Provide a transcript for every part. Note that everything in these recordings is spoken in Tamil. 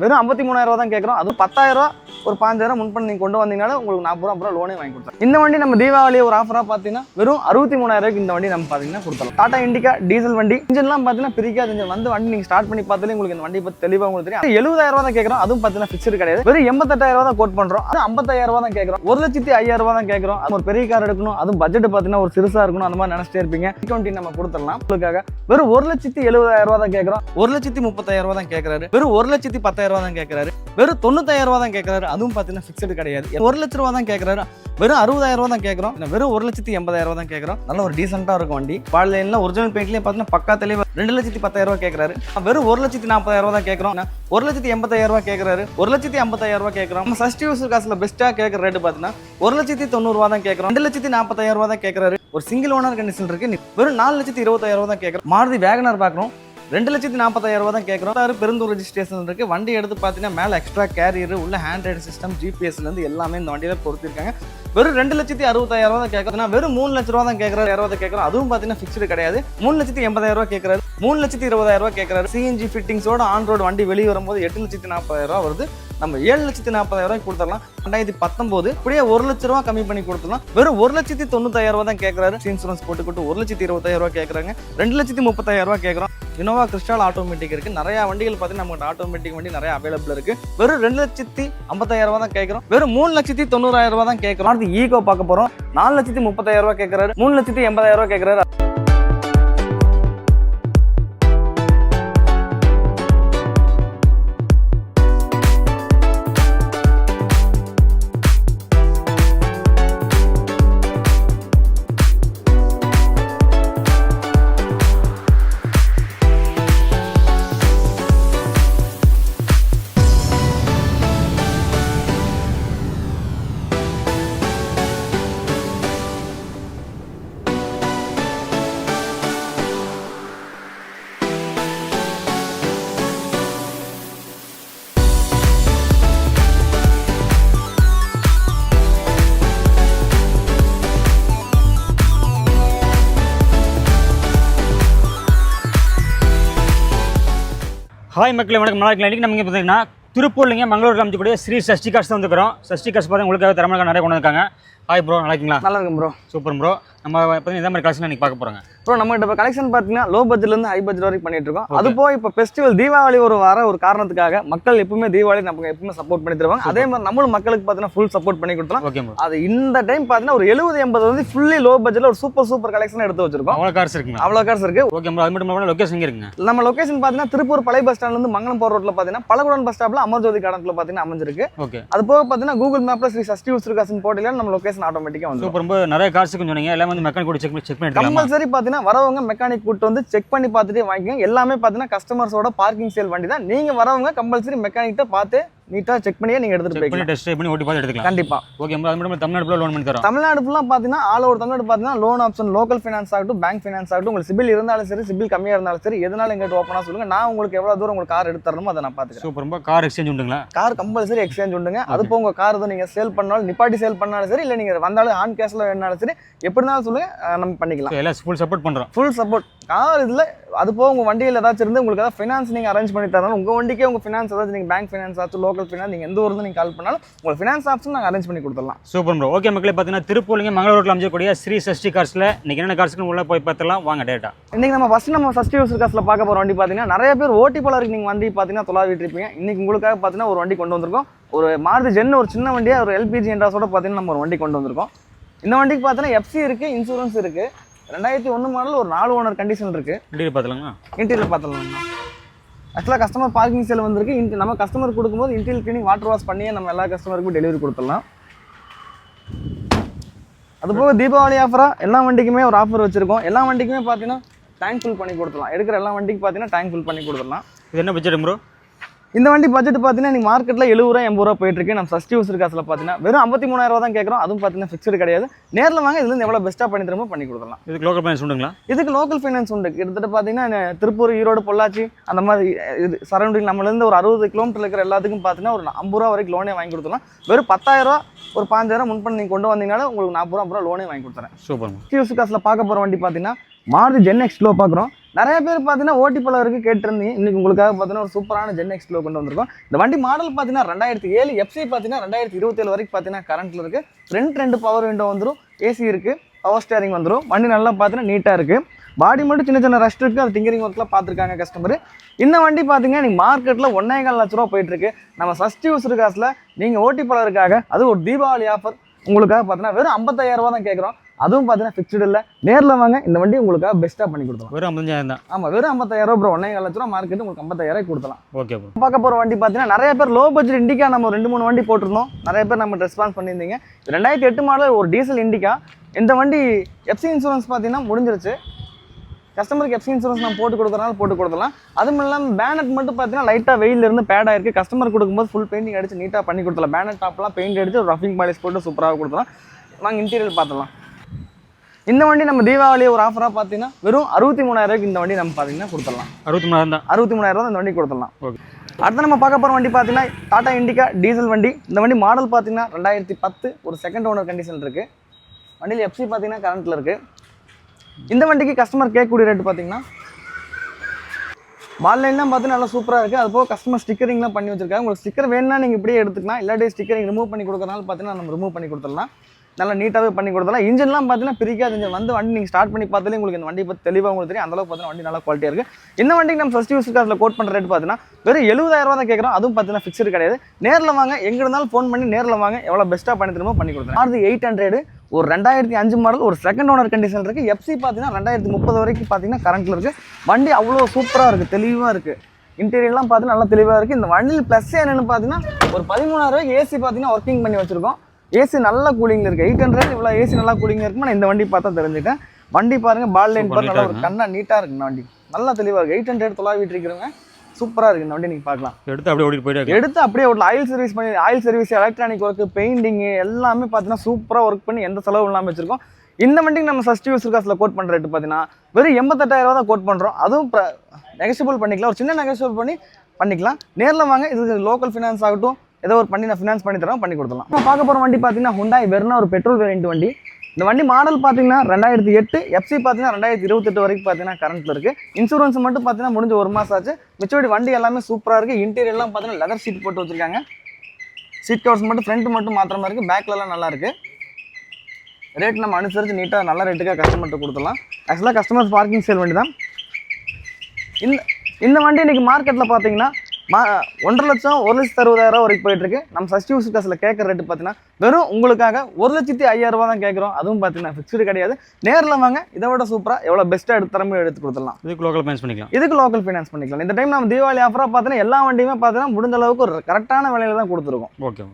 வெறும் ஐம்பத்தி மூணாயிரம் ரூபா தான் கேட்குறோம். அதுவும் பத்தாயிரம் ரூபா ஒரு பாஞ்சாயிரம் முன் நீங்கள் கொண்டு வந்தீங்கனால உங்களுக்கு நாற்பது ரூபா லோனே வாங்கி கொடுத்தோம் இந்த வண்டி நம்ம தீபாவளி ஒரு ஆஃபராக பார்த்தீங்கன்னா வெறும் அறுபத்தி மூணாயிரம் ரூபாய்க்கு இந்த வண்டி நம்ம பார்த்தீங்கன்னா கொடுத்தலாம் டாடா இண்டிகா டீசல் வண்டி. இன்ஜின்லாம் பார்த்தீங்கன்னா பிரிக்காத இன்ஜின் வந்து வண்டி நீங்கள் ஸ்டார்ட் பண்ணி பார்த்தாலே உங்களுக்கு இந்த வண்டி பற்றி தெளிவாக உங்களுக்கு தெரியும். எழுபதாயிரம் ரூபா தான் கேட்குறோம் அதுவும் பார்த்தீங்கன்னா ஃபிக்ஸ்டு கிடையாது. வெறும் எண்பத்தெட்டாயிரம் ரூபா தான் கோட் பண்ணுறோம் அது ஐம்பத்தாயிரம் ரூபா தான் கேட்குறோம் ஒரு லட்சத்தி ஐயாயிரம் ரூபா தான் கேட்குறோம் அது ஒரு பெரிய கார் எடுக்கணும். அதுவும் பட்ஜெட் பார்த்தீங்கன்னா ஒரு சிறுசாக இருக்கணும். அந்த மாதிரி நினச்சிட்டே இருப்பீங்க. டுவெண்ட்டி நம்ம கொடுத்துடலாம். உங்களுக்காக வெறும் ஒரு லட்சத்தி எழுபதாயிரம் ரூபா தான் கேட்குறோம் ஒரு லட்சத்தி முப்பத்தாயிரம் ரூபா தான் கேட்குறாரு வெறும் ஒரு லட்சத்தி பத்தாயிரம் ரூபா தான் கேட்குறாரு வெறும் தொண்ணூத்தாயிரம் ரூபா தான் கேட்குறாரு அதுவும் பார்த்தீங்கன்னா ஃபிக்ஸ்டு கிடையாது. ஒரு லட்ச ரூபா தான் கேட்குறாரு வெறும் அறுபதாயிரம் ரூபா தான் கேட்குறோம் வெறும் ஒரு லட்சத்தி எண்பதாயிரம் ரூபா தான் கேட்குறோம் நல்ல ஒரு டீசெண்டாக இருக்கும் வண்டி. பாலியல்ல ஒரிஜினல் பெயிண்ட்லேயே பார்த்தீங்கன்னா பக்கா ரெண்டு லட்சத்தி பத்தாயிரம் ரூபா கேட்குறாரு வெறும் ஒரு லட்சத்தி நாற்பதாயிரம் ரூபா தான் கேட்குறோம் ஒரு லட்சத்தி எண்பத்தாயிரம் ரூபா கேட்குறாரு ஒரு லட்சத்தி ஐம்பத்தாயிரம் ரூபா கேட்குறோம் நம்ம சஷ்டி யூஸ் காசுல பெஸ்ட்டாக கேட்குற ரேட்டு பார்த்தீங்கன்னா ஒரு லட்சத்தி தொண்ணூறுரூவா தான் கேட்குறோம் ரெண்டு லட்சத்தி நாற்பத்தாயிரம் ரூபா தான் கேட்குறாரு ஒரு சிங்கிள் ஓனர் கண்டிஷன் இருக்கு. வெறும் நாலு லட்சத்தி இருபத்தாயிரம் ரூபா தான் கேட்குறோம் மாருதி வேகனர் பார்க்குறோம் ரெண்டு லட்சத்தி நாற்பத்தாயிரம் ரூபா தான் கேட்குறோம் அதாவது பெருந்தூர் ரெஜிஸ்ட்ரேஷன் இருக்குது வண்டி எடுத்து பார்த்தீங்கன்னா மேலே எக்ஸ்ட்ரா கேரியர் உள்ள ஹேண்ட் ரைட் சிஸ்டம் ஜிபிஎஸ்லேருந்து எல்லாமே இந்த வண்டியில் பொறுத்திருக்காங்க வெறும் ரெண்டு லட்சத்தி அறுபத்தாயிரம் ரூபா தான் கேட்குறோம் வெறும் மூணு லட்ச ரூபா தான் கேட்குறாரு இருபது கேட்குறோம் அதுவும் பார்த்தீங்கன்னா ஃபிக்ஸ்டு கிடையாது. மூணு லட்சத்தி எண்பதாயிரம் ரூபா கேட்குறாரு மூணு லட்சத்தி இருபதாயிரம் ரூபா கேட்குறாரு சிஎன்ஜி ஃபிட்டிங்ஸோட ஆன் ரோடு வண்டி வெளியே வரும்போது எட்டு லட்சத்தி நாற்பதாயிரம் ரூபா வருது. நம்ம ஏழு லட்சத்தி நாற்பதாயிரம் ரூபாய்க்கு கொடுத்துடலாம். ரெண்டாயிரத்தி பத்தொம்போது இப்படியே ஒரு லட்ச ரூபா கம்மி பண்ணி கொடுத்துடலாம். வெறும் ஒரு லட்சத்தி தொண்ணூத்தாயிரம் ரூபா தான் கேட்கறாரு இன்சூரன்ஸ் போட்டுக்கிட்டு ஒரு லட்சத்தி இருபத்தாயிரம் ரூபா கேட்குறாங்க ரெண்டு லட்சத்தி முப்பத்தாயிரம் ரூபா கேட்குறோம் இனோவா கிறிஸ்டால் ஆட்டோமேட்டிக் இருக்கு. நிறைய வண்டிகள் பார்த்தீங்கன்னா நம்மகிட்ட ஆட்டோமேட்டிக் வண்டி நிறைய அவைலபிள் இருக்கு. வெறும் ரெண்டு லட்சத்தி ஐம்பத்தாயிரம் ரூபா தான் கேட்குறோம் வெறும் மூணு லட்சத்தி தொண்ணூறாயிரம் ரூபா தான் கேட்குறோம் அடுத்து ஈகோ பார்க்க போறோம். நாலு லட்சத்தி முப்பத்தாயிரம் ரூபா கேட்குறாரு மூணு லட்சத்தி எண்பதாயிரம் ரூபா கேட்குறாரு ஹாய் மக்களே வணக்கம். நல்லா இருக்கலாம் இன்றைக்கி நம்ம பார்த்தீங்கன்னா திருப்பூர்லிங்க மங்களூரில் அமைச்சக்கூடிய ஸ்ரீ சஷ்டி காசு தான் வந்துக்கிறோம் சஷ்டி காசு பார்த்து உங்களுக்காக திறமையாக நிறைய கொண்டு வந்திருக்காங்க. ஹாய் ப்ரோ நல்லா இருக்கீங்களா? நல்லா இருக்கும் ப்ரோ சூப்பர் ப்ரோ நம்ம பார்த்தீங்கன்னா இதே மாதிரி கலெக்ஷன் இன்றைக்கி பார்க்க போகிறோங்க ப்ரோ நம்ம இப்போ கலெக்ஷன் பார்த்தீங்கன்னா லோ பட்ஜெட்லேருந்து ஹை பட்ஜெட் வரைக்கும் பண்ணிட்டு இருக்கோம் அது போக இப்போ ஃபெஸ்டிவல் தீபாவளி ஒரு வர ஒரு காரணத்துக்காக மக்கள் எப்பவுமே தீபாவளி நமக்கு எப்பவுமே சப்போர்ட் பண்ணி தருவாங்க. அதே மாதிரி நம்மளும் மக்களுக்கு பார்த்தீங்கன்னா ஃபுல் சப்போர்ட் பண்ணி கொடுத்தலாம் ஓகே அது இந்த டைம் பார்த்தீங்கன்னா ஒரு எழுபது எண்பது வந்து ஃபுல்லி லோ பட்ஜெட்ல ஒரு சூப்பர் சூப்பர் கலெக்ஷன் எடுத்து வச்சிருக்கோம். அவ்வளோ கார்ஸ் இருக்குங்களா? அவ்வளோ கார்ஸ் இருக்கு. ஓகே ப்ரோ அது மட்டும் இல்லாமல் லொக்கேஷன் இருக்குங்க? நம்ம லொகேஷன் பார்த்தீங்கன்னா திருப்பூர் பழைய பஸ் ஸ்டாண்ட்ல இருந்து மங்கலம் போற ரோட்ல பார்த்தீங்கன்னா பழகுடன் பஸ் ஸ்டாப்ல அமர்ஜோதி கார்டன்ல பார்த்தீங்கன்னா அமைஞ்சிருக்கு. ஓகே அது போக பார்த்தீங்கன்னா கூகுள் மேப்ல ஸ்ரீ சஷ்டி உஸ்ருகாசன் போட்டியில நம்ம லொகேஷன் ஆட்டோமேட்டிக்கா வந்து ரொம்ப நிறைய கார்ஸ் சொன்னீங்க. எல்லாமே வந்து மெக்கானிக் கூட செக் பண்ணி செக் பண்ணி கம்பல்சரி பார்த்தீங்கன்னா வரவங்க மெக்கானிக் கூட்டு வந்து செக் பண்ணி பார்த்துட்டு வாங்கிக்கோங்க. எல்லாமே பார்த்தீங்கன்னா கஸ்டமர்ஸோட பார்க்கிங் சேல் வண்டி தான். நீங்க வரவங்க கம்பல்சரி மெக்கானிக்கிட்ட பார்த்து நீட்டா செக் பண்ணியே நீங்க எடுத்துட்டு செக் பண்ணி போய்க்கலாம். டெஸ்ட் பண்ணி ஓட்டி பார்த்து எடுத்துக்கலாம். கண்டிப்பா. ஓகே அது மட்டும் தமிழ்நாடு லோன் பண்ணி தரோம். தமிழ்நாடு ஃபுல்லாக பார்த்தீங்கன்னா ஆல் ஓவர் தமிழ்நாடு பார்த்தீங்கன்னா லோன் ஆப்ஷன் லோக்கல் ஃபைனான்ஸ் ஆகட்டும் பேங்க் ஃபைனான்ஸ் ஆகட்டும் உங்களுக்கு சிபில் இருந்தாலும் சரி சிபில் கம்மியாக இருந்தாலும் சரி எதனால எங்கிட்ட ஓப்பனாக சொல்லுங்க. நான் உங்களுக்கு எவ்வளோ தூரம் உங்களுக்கு கார் எடுத்து தரணுமோ அதை நான் பார்த்துக்கிறேன் சூப்பர் ரொம்ப கார் எக்ஸ்சேஞ்ச் உண்டுங்களா? கார் கம்பல்சரி எக்ஸ்சேஞ்ச் உண்டுங்க. அது போக உங்க கார் எதுவும் நீங்க சேல் பண்ணாலும் நிப்பாட்டி சேல் பண்ணாலும் சரி இல்லை நீங்க வந்தாலும் ஆன் கேஷ்ல வேணாலும் சரி எப்படி இருந்தாலும் அஹ் நம்ம பண்ணிக்கலாம். எல்லாம் ஃபுல் சப்போர்ட் பண்ணுறோம் ஃபுல் சப்போர்ட் கார் இதுல அது போக உங்க வண்டியில் ஏதாச்சும் இருந்து உங்களுக்கு ஏதாவது ஃபைனான்ஸ் நீங்க அரேஞ்ச் பண்ணி தரணும். உங்க வண்டிக்கே உங்க ஃபினான்ஸ் ஏதாச்சும் நீங்க பேங்க் ஃபைனான்ஸ் ஆச்சும் லோக்கல் ஃபைனான்ஸ் நீங்க எந்த ஊர்ந்து நீங்க கால் பண்ணாலும் உங்களுக்கு ஃபினான்ஸ் ஆப்ஷன் நாங்கள் அரேஞ்ச் பண்ணி கொடுத்துடலாம். சூப்பர் ப்ரோ ஓகே மக்களே பார்த்தீங்கன்னா திருப்பூர்லிங்க மங்களூரில் அமைச்சக்கூடிய ஸ்ரீ சஷ்டி கார்ஸில் இன்றைக்கி என்னென்ன கார்ஸ்க்கு உள்ளே போய் பார்த்துலாம் வாங்க டேட்டா இன்னைக்கு நம்ம ஃபர்ஸ்ட் நம்ம ஃபர்ஸ்ட் யூஸ் காசில் பார்க்க போகிற வண்டி பார்த்தீங்கன்னா நிறைய பேர் ஓட்டி போலருக்கு நீங்கள் வண்டி பார்த்தீங்கன்னா தொலாவிட்டு இருப்பீங்க. இன்னைக்கு உங்களுக்காக பார்த்தீங்கன்னா ஒரு வண்டி கொண்டு வந்திருக்கோம். ஒரு மாருதி ஜென் ஒரு சின்ன வண்டியாக ஒரு எல்பிஜி என்ட்ராஸோட பார்த்தீங்கன்னா நம்ம ஒரு வண்டி கொண்டு வந்திருக்கோம். இந்த வண்டிக்கு பார்த்தீங்கன்னா எஃப்சி இருக்குது இன்சூரன்ஸ் இருக்குது ரெண்டாயிரத்தி ஒன்று மாடல் ஒரு நாலு ஓனர் கண்டிஷன் இருக்குது டீட்டெயில் பார்த்துலாங்களா இன்டீரியர் பார்த்துலாம்ண்ணா ஆக்சுவலாக கஸ்டமர் பார்க்கிங் சேல் வந்திருக்கு. இன்ட் நம்ம கஸ்டமர் கொடுக்கும்போது இன்டீரியர் கிளீனிங் வாட்டர் வாஷ் பண்ணியே நம்ம எல்லா கஸ்டமருக்கும் டெலிவரி கொடுத்துடலாம். அது போக தீபாவளி ஆஃபராக எல்லா வண்டிக்குமே ஒரு ஆஃபர் வச்சுருக்கோம். எல்லா வண்டிக்குமே பார்த்தீங்கன்னா டேங்க் ஃபில் பண்ணி கொடுத்துடலாம். எடுக்கிற எல்லா வண்டிக்கு பார்த்தீங்கன்னா டேங்க் ஃபில் பண்ணி கொடுத்துடலாம். இது என்ன பட்ஜெட் ப்ரோ இந்த வண்டி பட்ஜெட் பார்த்தீங்கன்னா நீ மார்க்கெட்டில் எழுபது ரூபா எண்பது ரூபா போயிட்டு இருக்கு நம்ம சஸ்டி யூஸ் காசில் பார்த்தீங்கன்னா வெறும் ஐம்பத்தி மூணாயிரம் ரூபா தான் கேட்குறோம் அதுவும் பார்த்தீங்கன்னா ஃபிக்ஸ்டு கிடையாது. நேரில் வாங்க இதுலேருந்து எவ்வளோ பெஸ்ட்டாக பண்ணி தருமோ பண்ணி கொடுத்துடலாம் இதுக்கு லோக்கல் பிளான்ஸ் உண்டுங்களா? இதுக்கு லோக்கல் ஃபைனான்ஸ் உண்டு. கிட்டத்தட்ட பார்த்தீங்கன்னா திருப்பூர் ஈரோடு பொள்ளாச்சி அந்த மாதிரி இது சரௌண்டிங் நம்மலேருந்து ஒரு அறுபது கிலோமீட்டர் இருக்கிற எல்லாத்துக்கும் பார்த்தீங்கன்னா ஒரு ஐம்பது ரூபா வரைக்கும் லோனே வாங்கி கொடுத்துலாம் வெறும் பத்தாயிரம் ரூபா ஒரு பாஞ்சாயிரம் முன்பணம் நீங்கள் கொண்டு வந்தீங்கனாலும் உங்களுக்கு நாற்பது ரூபா அப்புறம் லோனே வாங்கி கொடுத்துறேன். சூப்பர் கியூஸ் காசில் பார்க்க போகிற வண்டி பார்த்தீங்கன்னா மாருதி ஜென் எக்ஸ்லோ பார்க்குறோம். நிறைய பேர் பார்த்தீங்கன்னா ஓட்டி பலவருக்கு கேட்டிருந்தீங்க. இன்றைக்கி உங்களுக்காக பார்த்தீங்கன்னா ஒரு சூப்பரான ஜென் எக்ஸ்லோ கொண்டு வந்திருக்கோம். இந்த வண்டி மாடல் பார்த்தீங்கன்னா ரெண்டாயிரத்தி ஏழு எஃப்சி பார்த்தீங்கன்னா ரெண்டாயிரத்தி இருபத்தேழு வரைக்கும் பார்த்தீங்கன்னா கரண்ட்டில் இருக்குது ஃப்ரண்ட் ரெண்டு பவர் விண்டோ வந்துடும் ஏசி இருக்குது பவர் ஸ்டேரிங் வந்துடும் வண்டி நல்லா பார்த்தீங்கன்னா நீட்டாக இருக்குது பாடி மட்டும் சின்ன சின்ன ரஷ்ட் இருக்குது அது டிங்கரிங் ஒர்க்லாம் பார்த்துருக்காங்க கஸ்டமர் இந்த வண்டி பார்த்தீங்கன்னா நீங்கள் மார்க்கெட்டில் ஒன்றே கால் லட்ச ரூபா போயிட்டுருக்கு. நம்ம சஸ்டி யூசர் காசில் நீங்கள் ஓட்டி பலருக்காக அது ஒரு தீபாவளி ஆஃபர் உங்களுக்காக பார்த்தீங்கன்னா வெறும் 55000 ரூபா தான் கேட்குறோம். அதுவும் பார்த்தீங்கன்னா ஃபிக்ஸ்டு இல்லை. நேரில் வாங்க இந்த வண்டி உங்களுக்காக பெஸ்ட்டாக பண்ணி கொடுத்தலாம் வெறும் ஐம்பத்தஞ்சாயிரம் தான். ஆமாம் வெறும் 55000 ரூபா ப்ரோ ஒன்றே லட்ச ரூபா மார்க்கெட்டு உங்களுக்கு 55000 கொடுத்தலாம் ஓகே ப்ரோ பார்க்க போகிற வண்டி பார்த்தீங்கன்னா நிறைய பேர் லோ பட்ஜெட் இண்டிகா நம்ம ஒரு ரெண்டு மூணு வண்டி போட்டிருந்தோம். நிறைய பேர் நம்ம ரெஸ்பான்ஸ் பண்ணியிருந்தீங்க. ரெண்டாயிரத்தி எட்டு மாடல் ஒரு டீசல் இண்டிகா இந்த வண்டி எஃப்சி இன்சூரன்ஸ் பார்த்தீங்கன்னா முடிஞ்சிருச்சு. கஸ்டமருக்கு எஃப்சி இன்சூரன்ஸ் நம்ம போட்டு கொடுக்குறனால போட்டு கொடுத்துடலாம். அதுவும் இல்லாமல் பேனட் மட்டும் பார்த்தீங்கன்னா லைட்டாக வெயில் இருந்து பேட் ஆயிருக்கு. கஸ்டமர் கொடுக்கும்போது ஃபுல் பெயிண்டிங் அடிச்சு நீட்டாக பண்ணி கொடுத்துலாம் பேனட் டாப்லாம் பெயிண்ட் அடிச்சு ரஃபிங் பாலிஷ் போட்டு சூப்பராக கொடுத்துலாம் வாங்க இன்டீரியர் பார்த்துலாம் இந்த வண்டி நம்ம தீபாவளி ஒரு ஆஃபராக பார்த்தீங்கன்னா வெறும் அறுபத்தி மூணாயிரூவாய்க்கு இந்த வண்டி நம்ம பார்த்தீங்கன்னா கொடுத்துடலாம். அறுபத்தி மூணாயிரம் தான். அறுபத்தி மூணாயிரம் இந்த வண்டி கொடுத்துடலாம். ஓகே. அடுத்து நம்ம பார்க்க போகிற வண்டி பார்த்தீங்கன்னா டாடா இண்டிகா டீசல் வண்டி. இந்த வண்டி மாடல் பார்த்தீங்கன்னா ரெண்டாயிரத்தி பத்து ஒரு செகண்ட் ஓனர் கண்டிஷன் இருக்குது வண்டியில் எஃப்சி பார்த்தீங்கன்னா கரண்ட்டில் இருக்குது இந்த வண்டிக்கு கஸ்டமர் கேட்கக்கூடிய ரேட் பார்த்தீங்கன்னா பால்லைன்லாம் பார்த்து நல்லா சூப்பராக இருக்குது அது போக கஸ்டமர் ஸ்டிக்கரிங்லாம் பண்ணி வச்சிருக்காங்க. உங்களுக்கு ஸ்டிக்கர் வேணும்னா நீங்கள் இப்படியே எடுத்துக்கலாம். இல்லாட்டி ஸ்டிக்கரிங் ரிமூவ் பண்ணி கொடுக்கறனால பார்த்தீங்கன்னா நம்ம ரிமூவ் பண்ணி கொடுத்துடலாம். நல்லா நீட்டாகவே பண்ணி கொடுத்தலாம். இன்ஜின்லாம் பார்த்தீங்கன்னா பிரிக்காது. இன்ஜின் வந்து வண்டி நீங்கள் ஸ்டார்ட் பண்ணி பார்த்தாலே உங்களுக்கு இந்த வண்டி பற்றி தெளிவாக உங்களுக்கு தெரியும். அந்தளவுக்கு பார்த்தீங்கன்னா வண்டி நல்லா குவாலிட்டியாக இருக்குது இந்த வண்டிக்கு நம்ம ஃபஸ்ட் யூஸ் அதில் கோட் பண்ணுற ரேட் பார்த்தீங்கன்னா வெறும் எழுபதாயிரம் தான் கேட்குறோம். அதுவும் பார்த்தீங்கன்னா ஃபிக்ஸ்டு கிடையாது. நேரில் வாங்க எங்கே இருந்தாலும் ஃபோன் பண்ணி நேரில் வாங்க எவ்வளோ பெஸ்ட்டாக பண்ணி தருமோ பண்ணி கொடுத்தேன் ஆறு எயிட் ஹண்ட்ரட் ஒரு ரெண்டாயிரத்தி அஞ்சு மாடல் ஒரு செகண்ட் ஓனர் கண்டிஷன் இருக்குது எஃப்சி பார்த்தீங்கன்னா ரெண்டாயிரத்தி முப்பது வரைக்கும் பார்த்தீங்கன்னா கரண்ட்டில் இருக்குது வண்டி அவ்வளோ சூப்பராக இருக்குது தெளிவாக இருக்குது இன்டீரியர்லாம் பார்த்தீங்கன்னா நல்லா தெளிவாக இருக்குது இந்த வண்டியில் ப்ளஸ் என்னென்னு பார்த்தீங்கன்னா ஒரு பதிமூணாயிரம் ஏசி பார்த்தீங்கன்னா ஒர்க்கிங் பண்ணி வச்சிருக்கோம். ஏசி நல்ல கூலிங்கில் இருக்குது எயிட் ஹண்ட்ரட் இவ்வளோ ஏசி நல்லா கூலிங்கில் இருக்குமா நான் இந்த வண்டி பார்த்தா தெரிஞ்சுட்டேன் வண்டி பாருங்க பால் லைன் பாருங்க நல்லா ஒரு கண்ணா நீட்டாக இருக்கு இந்த வண்டி. நல்லா தெளிவாக இருக்குது எயிட் ஹண்ட்ரட் தொலாவிட்டு இருக்கிறவங்க சூப்பராக இருக்குது இந்த வண்டி நீங்கள் பார்க்கலாம். எடுத்து அப்படியே ஓடிட்டு போயிட்டு எடுத்து அப்படியே ஒரு ஆயில் சர்வீஸ் பண்ணி oil service electronic work painting எல்லாமே பார்த்தீங்கன்னா சூப்பராக ஒர்க் பண்ணி எந்த செலவும் இல்லாமல் வச்சிருக்கோம். இந்த வண்டிக்கு நம்ம சஸ்டி யூஸ் காசில் கோட் பண்ணுற ரேட்டு பார்த்தீங்கன்னா வெறும் எண்பத்தெட்டாயிரம் தான் கோட் பண்ணுறோம் அதுவும் நெகசிபிள் பண்ணிக்கலாம். ஒரு சின்ன நெகசிபிள் பண்ணி பண்ணிக்கலாம். நேரில் வாங்க. இது லோக்கல் ஃபினான்ஸ் ஆகட்டும். ஏதோ ஒரு பண்ணி நான் ஃபினான்ஸ் பண்ணி தரோம் பண்ணி கொடுத்துலாம் நம்ம பார்க்க போகிற வண்டி பார்த்தீங்கன்னா ஹுண்டாய் வெறும் ஒரு பெட்ரோல் வேரியன்ட் வண்டி. இந்த வண்டி மாடல் பார்த்தீங்கன்னா ரெண்டாயிரத்தி எட்டு எஃப்சி பார்த்தீங்கன்னா ரெண்டாயிரத்தி இருபத்தெட்டு வரைக்கும் பார்த்தீங்கன்னா கரண்ட்டில் இருக்குது இன்சூரன்ஸ் மட்டும் பார்த்தீங்கன்னா முடிஞ்ச ஒரு மாதம் ஆச்சு. மிச்சபடி வண்டி எல்லாமே சூப்பராக இருக்குது இன்டீரியர்லாம் பார்த்தீங்கன்னா லெதர் சீட் போட்டு வச்சிருக்காங்க. சீட் கவர்ஸ் மட்டும் ஃப்ரண்ட் மட்டும் மாத்திர மாதிரி இருக்குது பேக்லலாம் நல்லா இருக்குது ரேட் நம்ம அனுசரித்து நீட்டாக நல்ல ரேட்டுக்காக கஸ்டமர்கிட்ட கொடுத்துடலாம். ஆக்சுவலாக கஸ்டமர்ஸ் பார்க்கிங் சேல் வண்டி தான். இந்த இந்த வண்டி இன்றைக்கி மார்க்கெட்டில் பார்த்தீங்கன்னா மா ஒன்றரை லட்சம் ஒரு லட்சத்து அறுபதாயிரம் வரைக்கும் போயிட்டு இருக்கு நம்ம சஸ்டி யூஸ் காசில் கேட்குற ரேட்டு பார்த்தீங்கன்னா வெறும் உங்களுக்காக ஒரு லட்சத்தி ஐயாயிரம் ரூபா தான் கேட்குறோம் அதுவும் பார்த்தீங்கன்னா ஃபிக்ஸ்டு கிடையாது. நேரில் வாங்க இதை விட சூப்பராக எவ்வளோ பெஸ்ட்டாக எடுத்து தரமே எடுத்து கொடுத்துடலாம். இதுக்கு லோக்கல் மேனேஜ் பண்ணிக்கலாம். இதுக்கு லோக்கல் ஃபைனான்ஸ் பண்ணிக்கலாம். இந்த டைம் நம்ம தீபாவளி ஆஃபராக பார்த்தீங்கன்னா எல்லா வண்டியுமே பார்த்தீங்கன்னா முடிஞ்ச அளவுக்கு ஒரு கரெக்டான விலையில தான் கொடுத்துருக்கோம். ஓகே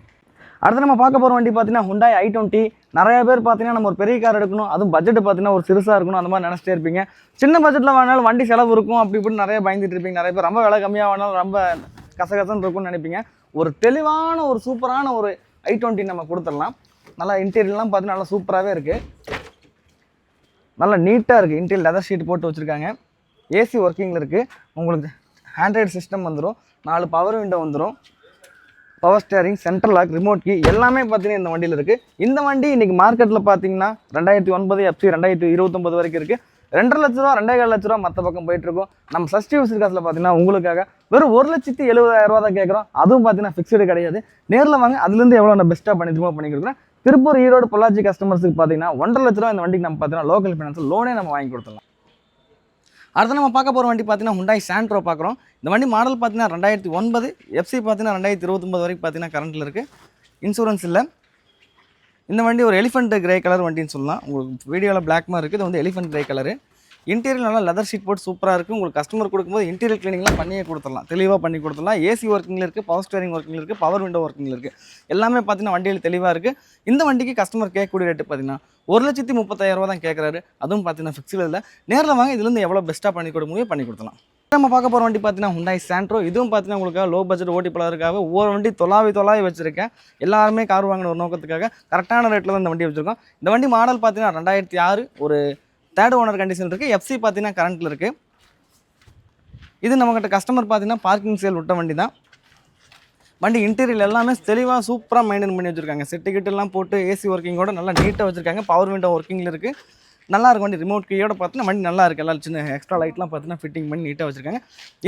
அடுத்து நம்ம பார்க்க போகிற வண்டி பார்த்தீங்கன்னா ஹுண்டாய் ஐ டுவெண்ட்டி நிறைய பேர் பார்த்தீங்கன்னா நம்ம ஒரு பெரிய கார் எடுக்கணும். அதுவும் பட்ஜெட் பார்த்தீங்கன்னா ஒரு சிறுசாக இருக்கணும். அந்த மாதிரி நினச்சிட்டே இருப்பீங்க. சின்ன பட்ஜெட்டில் வேணாலும் வண்டி செலவு இருக்கும். அப்படி இப்படி நிறைய பயந்துட்டு இருப்பீங்க. நிறைய பேர் ரொம்ப விலை கம்மியாக வேணாலும் ரொம்ப கசகசன்னு இருக்கும்னு நினைப்பீங்க. ஒரு தெளிவான ஒரு சூப்பரான ஒரு ஐ டுவெண்ட்டி நம்ம கொடுத்துடலாம். நல்லா இன்டீரியர்லாம் பார்த்தீங்கன்னா நல்லா சூப்பராகவே இருக்குது நல்லா நீட்டாக இருக்குது இன்டீரியர் லெதர் ஷீட் போட்டு வச்சுருக்காங்க. ஏசி ஒர்க்கிங்கில் இருக்குது உங்களுக்கு ஆண்ட்ராய்டு சிஸ்டம் வந்துடும் நாலு பவர் விண்டோ வந்துடும் power steering central lock remote key எல்லாமே பார்த்தீங்கன்னா இந்த வண்டியில் இருக்குது இந்த வண்டி இன்றைக்கி மார்க்கெட்டில் பார்த்தீங்கன்னா ரெண்டாயிரத்தி ஒன்பது எஃப்சி ரெண்டாயிரத்தி இருபத்தொம்பது வரைக்கும் இருக்குது ரெண்டரை லட்ச ரூபா ரெண்டே கால் லட்ச ரூபா மற்ற பக்கம் போயிட்டுருக்கோம் நம்ம சஷ்டி யூஸ் காசில் பார்த்தீங்கன்னா உங்களுக்காக வெறும் ஒரு லட்சத்தி எழுபதாயிரம் ரூபா தான் கேட்குறோம் அதுவும் பார்த்தீங்கன்னா ஃபிக்ஸ்டு கிடையாது. நேரில் வாங்க அதுலேருந்து எவ்வளோ நான் பெஸ்ட்டாக பண்ணி திரும்ப பண்ணி கொடுக்குறேன். திருப்பூர் ஈரோடு பொள்ளாச்சி கஸ்டமர்ஸுக்கு பார்த்தீங்கன்னா ஒன்றரை லட்ச ரூபா இந்த வண்டிக்கு நம்ம பார்த்தீங்கன்னா லோக்கல் ஃபைனான்ஸ் லோனே நம்ம வாங்கி கொடுத்துடலாம். அடுத்து நம்ம பார்க்க போகிற வண்டி பார்த்தீங்கன்னா ஹுண்டாய் சாண்ட்ரோ பார்க்குறோம். இந்த வண்டி மாடல் பார்த்தீங்கன்னா ரெண்டாயிரத்தி ஒன்பது எஃப்சி பார்த்தீங்கன்னா ரெண்டாயிரத்தி இருபத்தொம்பது வரைக்கும் பார்த்தீங்கன்னா கரண்ட்டில் இருக்குது இன்சூரன்ஸ் இல்லை. இந்த வண்டி ஒரு எலிஃபண்ட் கிரே கலர் வண்டின்னு சொல்லலாம். உங்களுக்கு வீடியோவில் பிளாக்மாக இருக்குது இது வந்து எலிஃபெண்ட் கிரே கலரு இன்டீரியர் நல்லா லெதர் ஷீட் போட்டு சூப்பராக இருக்குது உங்களுக்கு கஸ்டமர் கொடுக்கும்போது இன்டீரியர் க்ளீனிங்லாம் பண்ணியே கொடுத்துடலாம். தெளிவாக பண்ணி கொடுத்துடலாம். ஏசி ஒர்க்கிங்கில் இருக்குது பவர் ஸ்டேரிங் ஒர்க்கிங்கில் இருக்குது பவர் விண்டோ ஒர்க்கிங்கில் இருக்குது எல்லாமே பார்த்தீங்கன்னா வண்டியில் தெளிவாக இருக்குது இந்த வண்டிக்கு கஸ்டமர் கேட்கக்கூடிய ரேட்டு பார்த்தீங்கன்னா ஒரு லட்சத்தி முப்பத்தாயிரம் ரூபா தான் கேட்குறாரு அதுவும் பார்த்தீங்கன்னா ஃபிக்ஸில் இல்லை. நேரில் வாங்க இதுலேருந்து எவ்வளோ பெஸ்ட்டாக பண்ணி கொடுக்க முடியும் பண்ணி கொடுத்தலாம் நம்ம பார்க்க போகிற வண்டி பார்த்தீங்கன்னா ஹுண்டாய் சாண்ட்ரோ இதுவும் பார்த்தீங்கன்னா உங்களுக்கு லோ பட்ஜெட் ஓட்டி பலருக்காக ஒவ்வொரு வண்டி தொலாவி தொலாவி வச்சிருக்கேன். எல்லாருமே கார் வாங்கின ஒரு நோக்கத்துக்காக கரெக்டான ரேட்டில் தான் இந்த வண்டி வச்சிருக்கோம். இந்த வண்டி மாடல் பார்த்தீங்கன்னா ரெண்டாயிரத்தி ஆறு ஒரு தேர்ட் ஓனர் கண்டிஷன் இருக்குது எஃப்சி பார்த்தீங்கன்னா கரண்ட்டில் இருக்குது இது நம்மக்கிட்ட கஸ்டமர் பார்த்தீங்கன்னா பார்க்கிங் சேல் விட்ட வண்டி தான். வண்டி இன்டீரியர் எல்லாமே தெளிவாக சூப்பராக மெயின்டைன் பண்ணி வச்சுருக்காங்க. செட்டு கிட்டெல்லாம் போட்டு ஏசி ஒர்க்கிங்கோட நல்லா நீட்டாக வச்சுருக்காங்க. பவர் விண்டோ ஒர்க்கிங்கில் இருக்குது நல்லா இருக்கும் வண்டி. ரிமோட் கீயோட பார்த்தீங்கன்னா வண்டி நல்லா இருக்குது எல்லாம் சின்ன எக்ஸ்ட்ரா லைட்லாம் பார்த்தீங்கன்னா ஃபிட்டிங் பண்ணி நீட்டாக வச்சிருக்காங்க.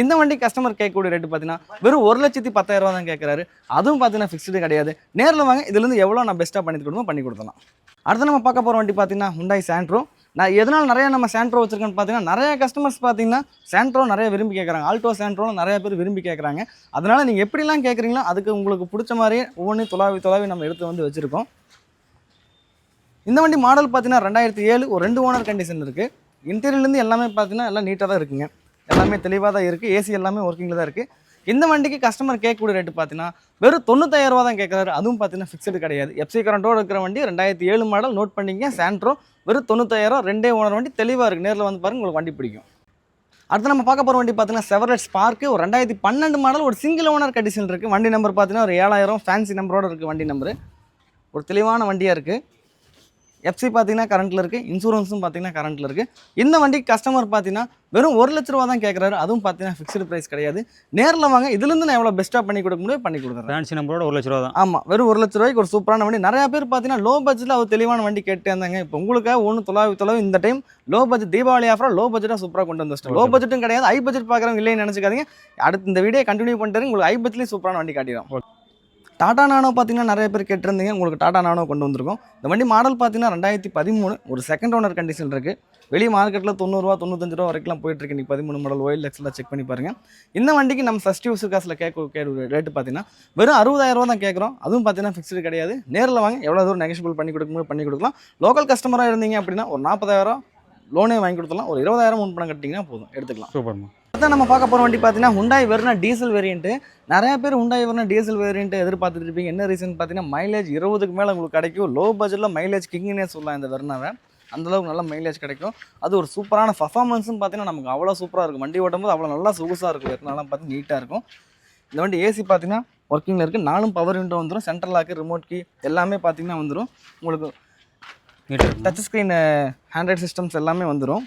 இந்த வண்டி கஸ்டமர் கேட்கக்கூடிய ரேட்டு பார்த்தீங்கன்னா வெறும் ஒரு லட்சத்தி பத்தாயிரம் தான் கேட்குறாரு அதுவும் பார்த்தீங்கன்னா ஃபிக்ஸ்டு கிடையாது. நேரில் வாங்க. இதுலேருந்து எவ்வளோ நான் பெஸ்ட்டாக பண்ணி கொடுமோ பண்ணி கொடுத்தலாம் அடுத்து நம்ம பார்க்க போகிற வண்டி பார்த்தீங்கன்னா ஹுண்டாய் சாண்ட்ரோ நான் எதனால் நிறைய நம்ம சாண்ட்ரோ வச்சுருக்கேன்னு பார்த்தீங்கன்னா நிறைய கஸ்டமர்ஸ் பார்த்தீங்கன்னா சாண்ட்ரோ நிறைய விரும்பி கேட்குறாங்க ஆல்டோ சாண்ட்ரோன்னு நிறைய பேர் விரும்பி கேட்குறாங்க அதனால் நீங்கள் எப்படிலாம் கேட்குறீங்களோ அதுக்கு உங்களுக்கு பிடிச்ச மாதிரியே ஒவ்வொன்றையும் துளாவி துளாவி நம்ம எடுத்து வந்து வச்சுருக்கோம். இந்த வண்டி மாடல் பார்த்தீங்கன்னா ரெண்டாயிரத்தி ஏழு ஒரு ரெண்டு ஓனர் கண்டிஷன் இருக்குது இன்டீரியர்லேருந்து எல்லாமே பார்த்தீங்கன்னா எல்லாம் நீட்டாக தான் இருக்குங்க. எல்லாமே தெளிவாக தான் இருக்குது ஏசி எல்லாமே ஒர்க்கிங்கில் தான் இருக்குது இந்த வண்டிக்கு கஸ்டமர் கேட்கக்கூடிய ரேட்டு பார்த்தீங்கன்னா வெறும் தொண்ணூத்தாயிரரூபா தான் கேட்குறாரு அதுவும் பார்த்தீங்கன்னா ஃபிக்ஸ்டு கிடையாது. எஃப்சி கரண்டோடு இருக்கிற வண்டி ரெண்டாயிரத்தி ஏழு மாடல் நோட் பண்ணிங்க சாண்ட்ரோ வெறும் தொண்ணூத்தாயிரம் ரெண்டே ஓனர் வண்டி தெளிவாக இருக்குது நேரில் வந்து பாருங்க உங்களுக்கு வண்டி பிடிக்கும். அடுத்து நம்ம பார்க்க போகிற வண்டி பார்த்தீங்கன்னா செவரட் ஸ்பார்க்கு ஒரு ரெண்டாயிரத்தி பன்னெண்டு மாடல் ஒரு சிங்கிள் ஓனர் கண்டிஷன் இருக்குது வண்டி நம்பர் பார்த்தீங்கன்னா ஒரு ஏழாயிரம் ஃபேன்சி நம்பரோட இருக்குது வண்டி நம்பரு ஒரு தெளிவான வண்டியாக இருக்குது எஃப்சி பார்த்தீங்கன்னா கரண்ட்டில் இருக்குது இன்சூரன்ஸும் பார்த்தீங்கன்னா கரண்ட்டில் இருக்குது இந்த வண்டிக்கு கஸ்டமர் பார்த்தீங்கன்னா வெறும் ஒரு லட்ச ரூபா தான் கேட்குறாரு அதுவும் பார்த்தீங்கன்னா ஃபிக்ஸ்டு ப்ரைஸ் கிடையாது. நேரில் வாங்க. இதுலேருந்து நான் எவ்வளோ பெஸ்ட்டாக பண்ணி கொடுக்க முடியும் பண்ணி கொடுக்குறேன். ஃபேன்சி நம்பரோட ஒரு லட்ச ரூபா தான். ஆமாம் வெறும் ஒரு லட்ச ரூபாய்க்கு ஒரு சூப்பரான வண்டி. நிறைய பேர் பார்த்தீங்கன்னா லோ பட்ஜெட்டில் அவர் தெளிவான வண்டி கேட்டு இருந்தாங்க இப்போ உங்களுக்காக ஒன்று தொலாவி தொலைவு இந்த டைம் லோ பட்ஜெட் தீபாவளி ஆஃபராக லோ பட்ஜெட்டாக சூப்பராக கொண்டு வந்து லோ பட்ஜெட்டும் கிடையாது. ஹை பட்ஜெட் பார்க்குறவங்க இல்லைன்னு நினச்சிக்காதீங்க. அடுத்து இந்த வீடியோ கண்டினியூ பண்ணிட்டு உங்களுக்கு ஹை பட்ஜெட்லேயும் சூப்பரான வண்டி காட்டிடும் டாடா நானோ பார்த்தீங்கன்னா நிறைய பேர் கேட்டிருந்தீங்க. உங்களுக்கு டாடா நானோ கொண்டு வந்திருக்கோம். இந்த வண்டி மாடல் பார்த்தீங்கன்னா ரெண்டாயிரத்தி பதிமூணு. ஒரு செகண்ட் ஓனர் கண்டிஷன் இருக்குது வெளி மார்க்கெட்டில் தொண்ணூறுரூவா தொண்ணூத்தஞ்சு ரூபா வரைக்கும் போயிட்டுருக்கு. இன்றைக்கி பதிமூணு மாடல் ஒயில் எக்ஸில் செக் பண்ணி பாருங்க. இந்த வண்டிக்கு நம்ம சஸ்டி யூஸ் காசில் கேட்க கேட்க ரேட்டு பார்த்தீங்கன்னா வெறும் அறுபதாயிரம் ரூபா தான் கேட்குறோம். அதுவும் பார்த்தீங்கன்னா ஃபிக்ஸ்டு கிடையாது. நேரில் வாங்க. எவ்வளோ தூரம் நெகஷியபிள் பண்ணி கொடுக்கும்போது பண்ணி கொடுக்கலாம். லோக்கல் கஸ்டமராக இருந்தீங்க அப்படின்னா ஒரு நாற்பதாயிரம் லோனே வாங்கி கொடுத்துலாம் ஒரு இருபதாயிரம் முன் பணம் கட்டிங்கன்னா போதும். எடுத்துக்கலாம். சூப்பர்மா. அடுத்து நம்ம பார்க்க போகிற வண்டி பார்த்தீங்கன்னா ஹுண்டாய் வெர்னா டீசல் வேரியன்ட்டு நிறைய பேர் ஹுண்டாய் வெர்னா டீசல் வேரியன்ட் எதிர்பார்த்துட்டு இருப்பீங்க. என்ன ரீசன் பார்த்தீங்கன்னா மைலேஜ் இருபதுக்கு மேலே உங்களுக்கு கிடைக்கும். லோ பட்ஜெட்டில் மைலேஜ் கிங்னே சொல்லலாம் இந்த வெர்னாவை அந்தளவுக்கு நல்ல மைலேஜ் கிடைக்கும். அது ஒரு சூப்பரான பர்ஃபார்மன்ஸும் பார்த்தீங்கன்னா நமக்கு அவ்வளோ சூப்பராக இருக்கும். வண்டி ஓட்டும்போது அவ்வளோ நல்லா சொகுசாக இருக்கும். வெர்னாலாம் பார்த்து நீட்டாக இருக்கும். இந்த வண்டி ஏசி பார்த்தீங்கன்னா ஒர்க்கிங்கில் இருக்குது நாலும் பவர் விண்டோ வந்துடும் சென்ட்ரல் லாக்கு ரிமோட் கீ எல்லாமே பார்த்தீங்கன்னா வந்துடும் உங்களுக்கு டச் ஸ்க்ரீன் ஹேண்ட்ரைட் சிஸ்டம்ஸ் எல்லாமே வந்துடும்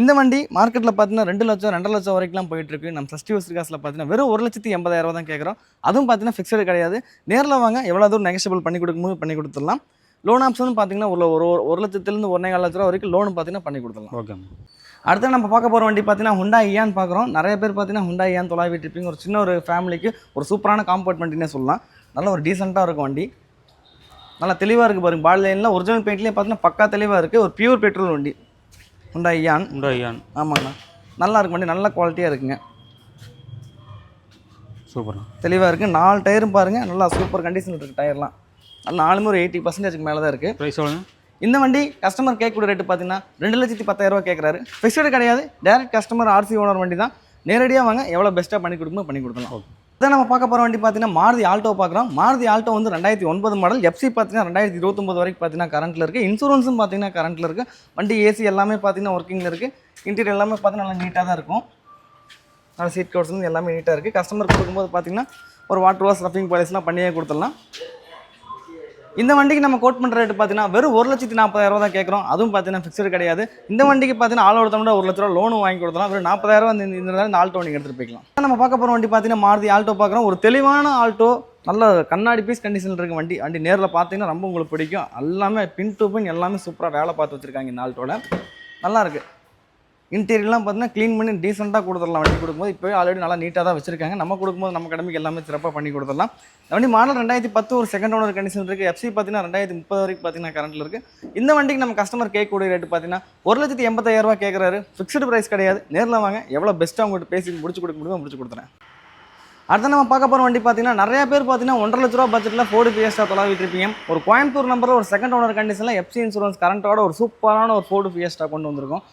இந்த வண்டி மார்க்கெட்டில் பார்த்தீங்கன்னா ரெண்டு லட்சம் ரெண்டரை லட்சம் வரைக்கும்லாம் போயிட்டு இருக்கு நம்ம சஸ்டி வசதி காசில் பார்த்தீங்கன்னா வெறும் ஒரு லட்சத்தி எண்பதாயிரம் தான் கேட்குறோம் அதுவும் பார்த்தீங்கன்னா ஃபிக்ஸடு கிடையாது. நேரில் வாங்க எவ்வளோ தூரம் நெகஷியபிள் பண்ணி கொடுக்கும்போது பண்ணி கொடுத்துடலாம். லோன் ஆப்ஷன் பார்த்தீங்கன்னா ஒரு ஒரு ஒரு லட்சத்துலேருந்து ஒன்றே கால் லட்ச ரூபா வரைக்கும் லோன் பார்த்தீங்கன்னா பண்ணி கொடுத்துடலாம். ஓகேம்மா அடுத்து நம்ம பார்க்க போகிற வண்டி பார்த்தீங்கன்னா ஹுண்டா ஐயான்னு பார்க்குறோம் நிறைய பேர் பார்த்தீங்கன்னா ஹுண்டா ஐயான் தொலாவிட்டு இருப்பீங்க. ஒரு சின்ன ஒரு ஃபேமிலிக்கு ஒரு சூப்பரான காம்பார்ட்மெண்ட்னே சொல்லலாம். நல்ல ஒரு டீசெண்டாக இருக்கும் வண்டி. நல்லா தெளிவாக இருக்குது பாருங்க. பாடி லைனில் ஒரிஜினல் பெயிண்ட்லேயே பார்த்தீங்கன்னா பக்கா தெளிவாக இருக்குது ஒரு பியூர் பெட்ரோல் வண்டி. ஹுண்டா ஐயான் உண்டா ஐயான் ஆமாங்கண்ணா நல்லா இருக்கு வண்டி நல்ல குவாலிட்டியாக இருக்குங்க. சூப்பர்ண்ணா. தெளிவாக இருக்குது நாலு டயரும் பாருங்கள் நல்லா சூப்பர் கண்டிஷன் இருக்குது டயர்லாம் நாலுமே ஒரு எயிட்டி பர்சன்டேஜ்க்கு மேலே தான் இருக்குது ப்ரைஸ் எவ்வளோங்க இந்த வண்டி கஸ்டமர் கேட்கக்கூடிய ரேட்டு பார்த்தீங்கன்னா ரெண்டு லட்சத்தி பத்தாயிரம் ரூபாய் கேட்குறாரு ஃபிக்ஸ்டு கிடையாது. டேரக்ட் கஸ்டமர் ஆர்சி ஓனர் வண்டி தான். நேரடியாக வாங்க. எவ்வளோ பெஸ்ட்டாக பண்ணி கொடுக்குமோ பண்ணி கொடுக்கலாம். Okay. தான் நம்ம பார்க்க போகிற வண்டி பார்த்தீங்கன்னா மாருதி ஆல்டோ பார்க்குறோம் மாருதி ஆல்டோ வந்து ரெண்டாயிரத்தி ஒன்பது மாடல் எஃப்சி பார்த்தீங்கன்னா ரெண்டாயிரத்தி இருபத்தொம்பது வரைக்கும் பார்த்தீங்கன்னா கரண்ட்டில் இருக்குது இன்சூரன்ஸும் பார்த்தீங்கன்னா கரண்ட்டில் இருக்குது வண்டி ஏசி எல்லாமே பார்த்தீங்கன்னா ஒர்க்கிங்கில் இருக்குது இன்டீரியர் எல்லாமே பார்த்தீங்கன்னா நல்லா நீட்டாக தான் இருக்கும். நல்லா சீட் கவர்ஸ் எல்லாமே நீட்டாக இருக்குது கஸ்டமர் கொடுக்கும்போது பார்த்தீங்கன்னா ஒரு வாட்டர் வாஷ் ரஃபிங் பாலிஸ்லாம் பண்ணியே கொடுத்துடலாம். இந்த வண்டிக்கு நம்ம கோட் பண்ணுற ரேட்டு பார்த்தீங்கன்னா வெறும் ஒரு லட்சத்தி நாற்பதாயிரம் தான் கேட்குறோம் அதுவும் பார்த்தீங்கன்னா ஃபிக்ஸ்டு கிடையாது. இந்த வண்டிக்கு பார்த்தீங்கன்னா ஆள் ஒருத்தவங்க ஒரு லட்ச ரூபா லோனும் வாங்கி கொடுத்தலாம் வெறும் நாற்பதாயிரம் இந்த இந்த ஆல்டோ நீங்கள் எடுத்துகிட்டு போய்க்கலாம். நம்ம பார்க்க போகிற வண்டி பார்த்தீங்கன்னா மாருதி ஆல்டோ பார்க்குறோம். ஒரு தெளிவான ஆல்டோ நல்ல கண்ணாடி பீஸ் கண்டிஷனில் இருக்க வண்டி. வண்டி நேரில் பார்த்தீங்கன்னா ரொம்ப உங்களுக்கு பிடிக்கும். எல்லாமே பின் டு பின் எல்லாமே சூப்பராக வேலை பார்த்து வச்சுருக்காங்க இந்த ஆல்டோவில் நல்லாயிருக்கு இன்டீரியர்லாம் பார்த்தீங்கன்னா க்ளீன் பண்ணி டீசெண்டாக கொடுத்துடலாம். வண்டி கொடுக்கும்போது இப்போ ஆல்ரெடி நல்லா நீட்டாக தான் வச்சிருக்காங்க. நம்ம கொடுக்கும்போது நம்ம கடமைக்கு எல்லாமே சிறப்பாக பண்ணி கொடுத்துடலாம். வண்டி மாடல் ரெண்டாயிரத்தி பத்து ஒரு செகண்ட் ஓனர் கண்டிஷன் இருக்குது எஃப்சி பார்த்தீங்கன்னா ரெண்டாயிரத்தி முப்பது வரைக்கும் பார்த்தீங்கன்னா கரண்ட்டில் இருக்குது இந்த வண்டிக்கு நம்ம கஸ்டமர் கேட்கக்கூடிய ரேட்டு பார்த்தீங்கன்னா ஒரு லட்சத்தி எண்பத்தாயிரம் கேட்குறாரு. ஃபிக்ஸ்டு ப்ரைஸ் கிடையாது. நேரில் வாங்க. எவ்வளோ பெஸ்ட்டாக உங்கள்கிட்ட பேசி முடிச்சு கொடுக்க முடியுமோ முடிச்சு கொடுத்துறேன். அடுத்த நம்ம பார்க்க போகிற வண்டி பார்த்தீங்கன்னா நிறைய பேர் பார்த்தீங்கன்னா ஒன்றரை லட்ச ரூபா பட்ஜெட்டில் ஃபோர்டு ஃபியஸ்டா தொலாவிட்டு இருப்பீங்க. ஒரு கோயம்புத்தூர் நம்பரில் ஒரு செகண்ட் ஓனர் கண்டிஷனில் எஃப்சி இன்சூரன்ஸ் கரண்ட்டோட ஒரு சூப்பரான ஒரு ஃபோர்டு ஃபியஸ்டா கொண்டு வந்திருக்கும்.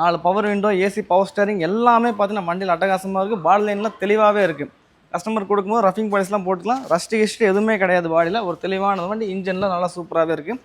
நாலு power window AC power steering எல்லாமே பார்த்தீங்கன்னா வண்டியில் அட்டகாசமாக இருக்குது பாடி லைன்லாம் தெளிவாகவே இருக்குது கஸ்டமர் கொடுக்கும்போது ரஃபிங் பாலிஸ்லாம் போட்டுக்கலாம். ரஸ்ட் கிஸ்ட் எதுவுமே கிடையாது பாடியில் ஒரு தெளிவான வண்டி இன்ஜின்லாம் நல்லா சூப்பராகவே இருக்குது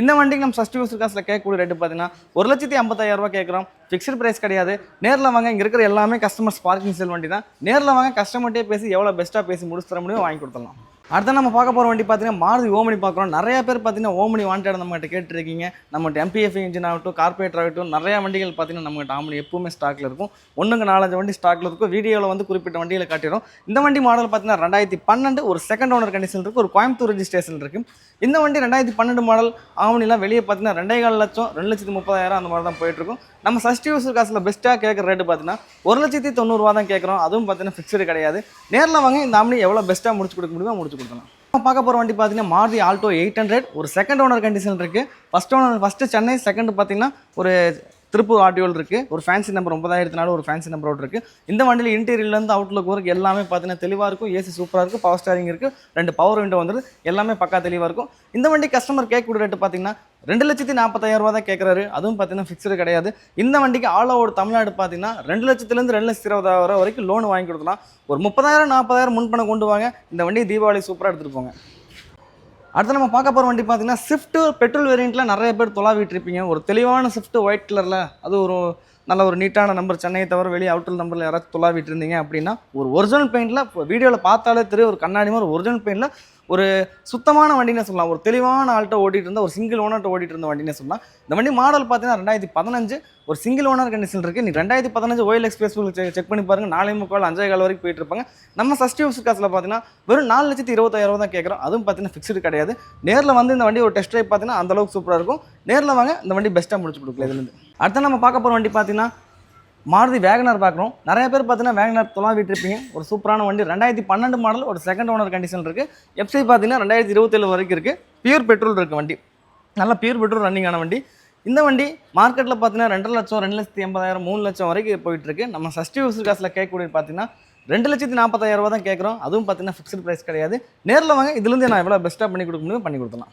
இந்த வண்டிக்கு நம்ம ஃபஸ்ட் யூஸ் காசில் கேட்கக்கூடிய ரேட்டு பார்த்தீங்கன்னா ஒரு லட்சத்தி ஐம்பத்தாயிரரூபா கேட்குறோம். ஃபிக்ஸ்டு ப்ரைஸ் கிடையாது. நேரில் வாங்க இங்கே இருக்கிற எல்லாமே கஸ்டமர்ஸ் பார்க்கிங் செல் வண்டி தான். நேரில் வாங்க கஸ்டமர்கிட்டே பேசி எவ்வளோ பெஸ்ட்டாக பேசி முடிச்சு தர முடியும் வாங்கி கொடுத்துடலாம். அடுத்து நம்ம பார்க்க போகிற வண்டி பார்த்தீங்கன்னா மாருதி ஓமனி பார்க்குறோம். நிறைய பேர் பார்த்தீங்கன்னா ஓமனி வாண்டட் நம்மகிட்ட கேட்டுருக்கீங்க. நம்மகிட்ட எம்பிஎஃப் இன்ஜின் ஆகட்டும் கார்பரேட் ஆகட்டும் நிறைய வண்டிகள் பார்த்தீங்கன்னா நம்மகிட்ட ஆமனி எப்பவுமே ஸ்டாக்ல இருக்கும். ஒன்றுக்கு நாலஞ்சு வண்டி ஸ்டாக்ல இருக்கும். வீடியோவில் வந்து குறிப்பிட்ட வண்டியில் காட்டிடும் இந்த வண்டி மாடல் பார்த்தீங்கன்னா ரெண்டாயிரத்தி பன்னெண்டு ஒரு செகண்ட் ஓனர் கண்டிஷன் இருக்குது ஒரு கோயம்புத்தூர் ரெஜிஸ்ட்ரேஷன் இருக்குது இந்த வண்டி ரெண்டாயிரத்தி பன்னெண்டு மாடல் ஆவணிலாம் வெளியே பார்த்தீங்கன்னா ரெண்டே கால் லட்சம் ரெண்டு லட்சத்தி முப்பதாயிரம் அந்த மாதிரி தான் போயிட்டு இருக்கும் நம்ம சஷ்டி யூசர் காசில் பெஸ்ட்டாக கேட்குற ரேட்டு பார்த்தீங்கன்னா ஒரு லட்சத்தி தொண்ணூறுரூவா தான் கேட்குறோம். அதுவும் பார்த்தீங்கன்னா ஃபிக்ஸ்டு கிடையாது. நேரில் வாங்க இந்த ஆமணி எவ்வளோ பெஸ்ட்டாக முடிச்சு கொடுக்க முடியுமோ முடிச்சு கொடுக்கலாம். பார்க்க போகிற வண்டி பார்த்தீங்கன்னா மாருதி ஆல்டோ எயிட் ஹண்ட்ரட் ஒரு செகண்ட் ஓனர் கண்டிஷன் இருக்குது first owner first Chennai second பார்த்தீங்கன்னா ஒரு திருப்பூர் ஆர்டிஓல் இருக்குது ஒரு ஃபேன்சி நம்பர் ஒன்பதாயிரத்தி நாலு ஒரு ஃபேன்சி நம்பரோடு இருக்குது இந்த வண்டியில் இன்டீரியர்லேருந்து அவுட்லுக் வரைக்கும் எல்லாமே பார்த்தீங்கன்னா தெளிவாக இருக்கும். ஏசி சூப்பராக இருக்குது பவர் ஸ்டாரிங் இருக்குது ரெண்டு பவர் விண்டோ வந்துருது எல்லாமே பக்கா தெளிவாக இருக்கும். இந்த வண்டி கஸ்டமர் கேட்கக்கூடிய ரேட்டு பார்த்தீங்கன்னா ரெண்டு லட்சத்தி நாற்பத்தாயிரம் ரூபா தான் கேட்குறாரு அதுவும் பார்த்தீங்கன்னா ஃபிக்ஸ்டு கிடையாது. இந்த வண்டிக்கு ஆல் ஓவர் தமிழ்நாடு பார்த்தீங்கன்னா ரெண்டு லட்சத்துலேருந்து ரெண்டு லட்சத்தி இருபதாயிரம் வரைக்கும் லோன் வாங்கி கொடுக்கலாம். ஒரு முப்பதாயிரம் நாற்பதாயிரம் முன்பணம் கொண்டு வாங்க. இந்த வண்டியை தீபாவளி சூப்பராக எடுத்துகிட்டு போங்க. அடுத்து நம்ம பார்க்க போகிற வண்டி பார்த்தீங்கன்னா ஸ்விஃப்ட்டு பெட்ரோல் வேரியண்ட்டில் நிறைய பேர் தொலாவிட்டு இருப்பீங்க. ஒரு தெளிவான ஸ்விஃப்ட் ஒயிட் கலரில் அது ஒரு நல்ல ஒரு நீட்டான நம்பர் சென்னையை தவிர வெளியே அவுட்டர் நம்பரில் யாராச்சும் துளாவிட்டு இருந்தீங்க அப்படின்னா ஒரு ஒரிஜினல் பெயிண்டில் வீடியோவில் பார்த்தாலே தெரியும் ஒரு கண்ணாடி மாதிரி ஒரு ஒரிஜினல் பெயிண்டில் ஒரு சுத்தமான வண்டினே சொல்லலாம். ஒரு தெளிவான ஆள்கிட்ட ஓட்டிட்டு இருந்த ஒரு சிங்கிள் ஓனர்கிட்ட ஓட்டிகிட்டு இருந்த வண்டினே சொல்லலாம். இந்த வண்டி மாடல் பார்த்தீங்கன்னா ரெண்டாயிரத்தி பதினஞ்சு ஒரு சிங்கிள் ஓனர் கண்டிஷன் இருக்குது நீ ரெண்டாயிரத்தி பதினஞ்சு ஓயில் எக்ஸ்பிரஸ் செக் பண்ணி பாருங்கள் நாளை முக்கால் அஞ்சே கால் வரைக்கும் போயிட்டு இருப்பாங்க. நம்ம சஷ்டி யூஸ் காசில் பார்த்தீங்கன்னா வெறும் நாலு லட்சத்தி இருபத்தாயிரம் தான் கேட்குறோம் அதுவும் பார்த்தீங்கன்னா ஃபிக்ஸ்டு கிடையாது. நேரில் வந்து இந்த வண்டி ஒரு டெஸ்ட் ட்ரைவ் பார்த்தீங்கன்னா அந்த அளவுக்கு சூப்பராக இருக்கும். நேரில் வாங்க இந்த வண்டி பெஸ்ட்டாக முடிச்சு கொடுக்கல இதுலேருந்து அடுத்து நம்ம பார்க்க போகிற வண்டி பார்த்தீங்கன்னா மாருதி வேகனார் பார்க்குறோம். நிறைய பேர் பார்த்தீங்கன்னா வேகனார் தொலாவிட்டு இருப்பீங்க ஒரு சூப்பரான வண்டி. ரெண்டாயிரத்தி பன்னெண்டு மாடல் ஒரு செகண்ட் ஓனர் கண்டிஷன் இருக்குது எஃப்சி பார்த்தீங்கன்னா ரெண்டாயிரத்தி இருபத்தேழு வரைக்கும் இருக்குது பியூர் பெட்ரோல் இருக்குது வண்டி. நல்லா பியூர் பெட்ரோல் ரன்னிங்கான வண்டி. இந்த வண்டி மார்க்கெட்டில் பார்த்தீங்கன்னா ரெண்டரை லட்சம் ரெண்டு லட்சத்தி எண்பதாயிரம் மூணு லட்சம் வரைக்கும் போயிட்டுருக்கு நம்ம சஷ்டி யூசர் காசில் கேட்கக்கூடிய பார்த்தீங்கன்னா ரெண்டு லட்சத்தி நாற்பத்தாயிரம் ரூபா தான் கேட்குறோம். அதுவும் பார்த்தீங்கன்னா ஃபிக்ஸ்ட் ப்ரைஸ் கிடையாது. நேரில் வாங்க. இதுலேருந்து நான் எவ்வளோ பெஸ்ட்டாக பண்ணி கொடுக்க முடியும் பண்ணி கொடுத்துலாம்